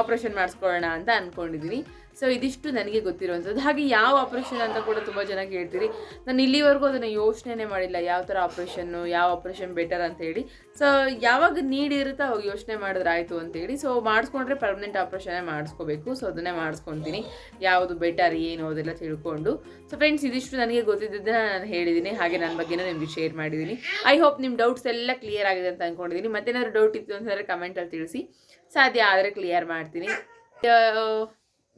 A: ಆಪ್ರೇಷನ್ ಮಾಡಿಸ್ಕೊಳ್ಳೋಣ ಅಂತ ಅಂದ್ಕೊಂಡಿದ್ದೀನಿ ಸೊ ಇದಿಷ್ಟು ನನಗೆ ಗೊತ್ತಿರುವಂಥದ್ದು. ಹಾಗೆ ಯಾವ ಆಪ್ರೇಷನ್ ಅಂತ ಕೂಡ ತುಂಬ ಜನ ಕೇಳ್ತೀರಿ. ನಾನು ಇಲ್ಲಿವರೆಗೂ ಅದನ್ನು ಯೋಚನೆ ಮಾಡಿಲ್ಲ. ಯಾವ ಥರ ಆಪ್ರೇಷನ್ನು ಯಾವ ಆಪ್ರೇಷನ್ ಬೆಟರ್ ಅಂತ ಹೇಳಿ. ಸೊ ಯಾವಾಗ ನೀಡ್ ಇರುತ್ತೆ ಅವಾಗ ಯೋಚನೆ ಮಾಡಿದ್ರೆ ಆಯಿತು ಅಂತೇಳಿ ಸೊ ಮಾಡಿಸ್ಕೊಂಡ್ರೆ ಪರ್ಮನೆಂಟ್ ಆಪ್ರೇಷನ್ನೇ ಮಾಡಿಸ್ಕೋಬೇಕು. ಸೊ ಅದನ್ನೇ ಮಾಡಿಸ್ಕೊತೀನಿ. ಯಾವುದು ಬೆಟರ್ ಏನು ಅದೆಲ್ಲ ತಿಳ್ಕೊಂಡು. ಸೊ ಫ್ರೆಂಡ್ಸ್ ಇದಿಷ್ಟು ನನಗೆ ಗೊತ್ತಿದ್ದದನ್ನ ನಾನು ಹೇಳಿದ್ದೀನಿ. ಹಾಗೆ ನನ್ನ ಬಗ್ಗೆನೂ ನಿಮಗೆ ಶೇರ್ ಮಾಡಿದ್ದೀನಿ. ಐ ಹೋಪ್ ನಿಮ್ಮ ಡೌಟ್ಸ್ ಎಲ್ಲ ಕ್ಲಿಯರ್ ಆಗಿದೆ ಅಂತ ಅಂದ್ಕೊಂಡಿದ್ದೀನಿ ಮತ್ತೇನಾದ್ರು ಡೌಟ್ ಇತ್ತು ಅಂತಂದರೆ ಕಮೆಂಟಲ್ಲಿ ತಿಳಿಸಿ. ಸಾಧ್ಯ ಆದರೆ ಕ್ಲಿಯರ್ ಮಾಡ್ತೀನಿ. ಆ,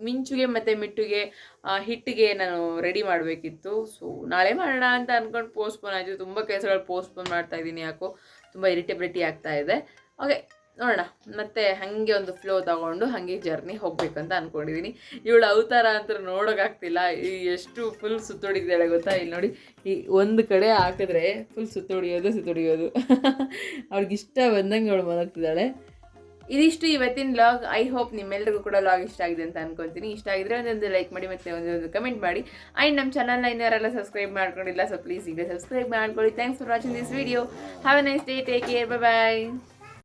A: ಮಿಂಚುಗೆ ಮತ್ತು ಮಿಟ್ಟುಗೆ ಹಿಟ್ಟಿಗೆ ನಾನು ರೆಡಿ ಮಾಡಬೇಕಿತ್ತು. ಸೊ ನಾಳೆ ಮಾಡೋಣ ಅಂತ ಅಂದ್ಕೊಂಡು ಪೋಸ್ಟ್ಪೋನ್ ಆಯಿತು. ತುಂಬ ಕೆಲಸಗಳು ಪೋಸ್ಟ್ಪೋನ್ ಮಾಡ್ತಾ ಇದ್ದೀನಿ ಯಾಕೋ. ತುಂಬ ಇರಿಟೆಬಿಲಿಟಿ ಆಗ್ತಾ ಇದೆ. ಓಕೆ ನೋಡೋಣ. ಮತ್ತೆ ಹಾಗೆ ಒಂದು ಫ್ಲೋ ತಗೊಂಡು ಹಾಗೆ ಜರ್ನಿ ಹೋಗ್ಬೇಕಂತ ಅಂದ್ಕೊಂಡಿದ್ದೀನಿ ಇವಳು ಅವತಾರ ಅಂತ ನೋಡೋಕ್ಕಾಗ್ತಿಲ್ಲ ಈ ಎಷ್ಟು ಫುಲ್ ಸುತ್ತೊಡಿದ್ದಾಳೆ ಗೊತ್ತಾ? ಇಲ್ಲಿ ನೋಡಿ, ಈ ಒಂದು ಕಡೆ ಹಾಕಿದ್ರೆ ಫುಲ್ ಸುತ್ತೊಡಿಯೋದು ಸುತ್ತೊಡಿಯೋದು. ಅವ್ಳಿಗಿಷ್ಟ ಬಂದಂಗೆ ಅವಳು ಮಲಗ್ತಿದ್ದಾಳೆ. ಇದಿಷ್ಟು ಇವತ್ತಿನ ಲಾಗ್ ಐ ಹೋಪ್ ನಿಮ್ಮೆಲ್ಲರಿಗೂ ಕೂಡ ಲಾಗ್ ಇಷ್ಟ ಆಗಿದೆ ಅಂತ ಅನ್ಕೊಂತೀನಿ. ಇಷ್ಟ ಆಗಿದ್ರೆ ಒಂದೊಂದು ಲೈಕ್ ಮಾಡಿ ಮತ್ತೆ ಒಂದೊಂದು ಕಮೆಂಟ್ ಮಾಡಿ. ಆ್ಯಂಡ್ ನಮ್ಮ ಚಾನಲ್ನ ಇನ್ನವರೆಲ್ಲ ಸಬ್ಸ್ಕ್ರೈಬ್ ಮಾಡ್ಕೊಂಡಿಲ್ಲ ಸೊ ಪ್ಲೀಸ್ ಈಗ ಸಬ್ಸ್ಕ್ರೈಬ್ ಮಾಡ್ಕೊಳ್ಳಿ. Thanks for watching this video have a nice day take care bye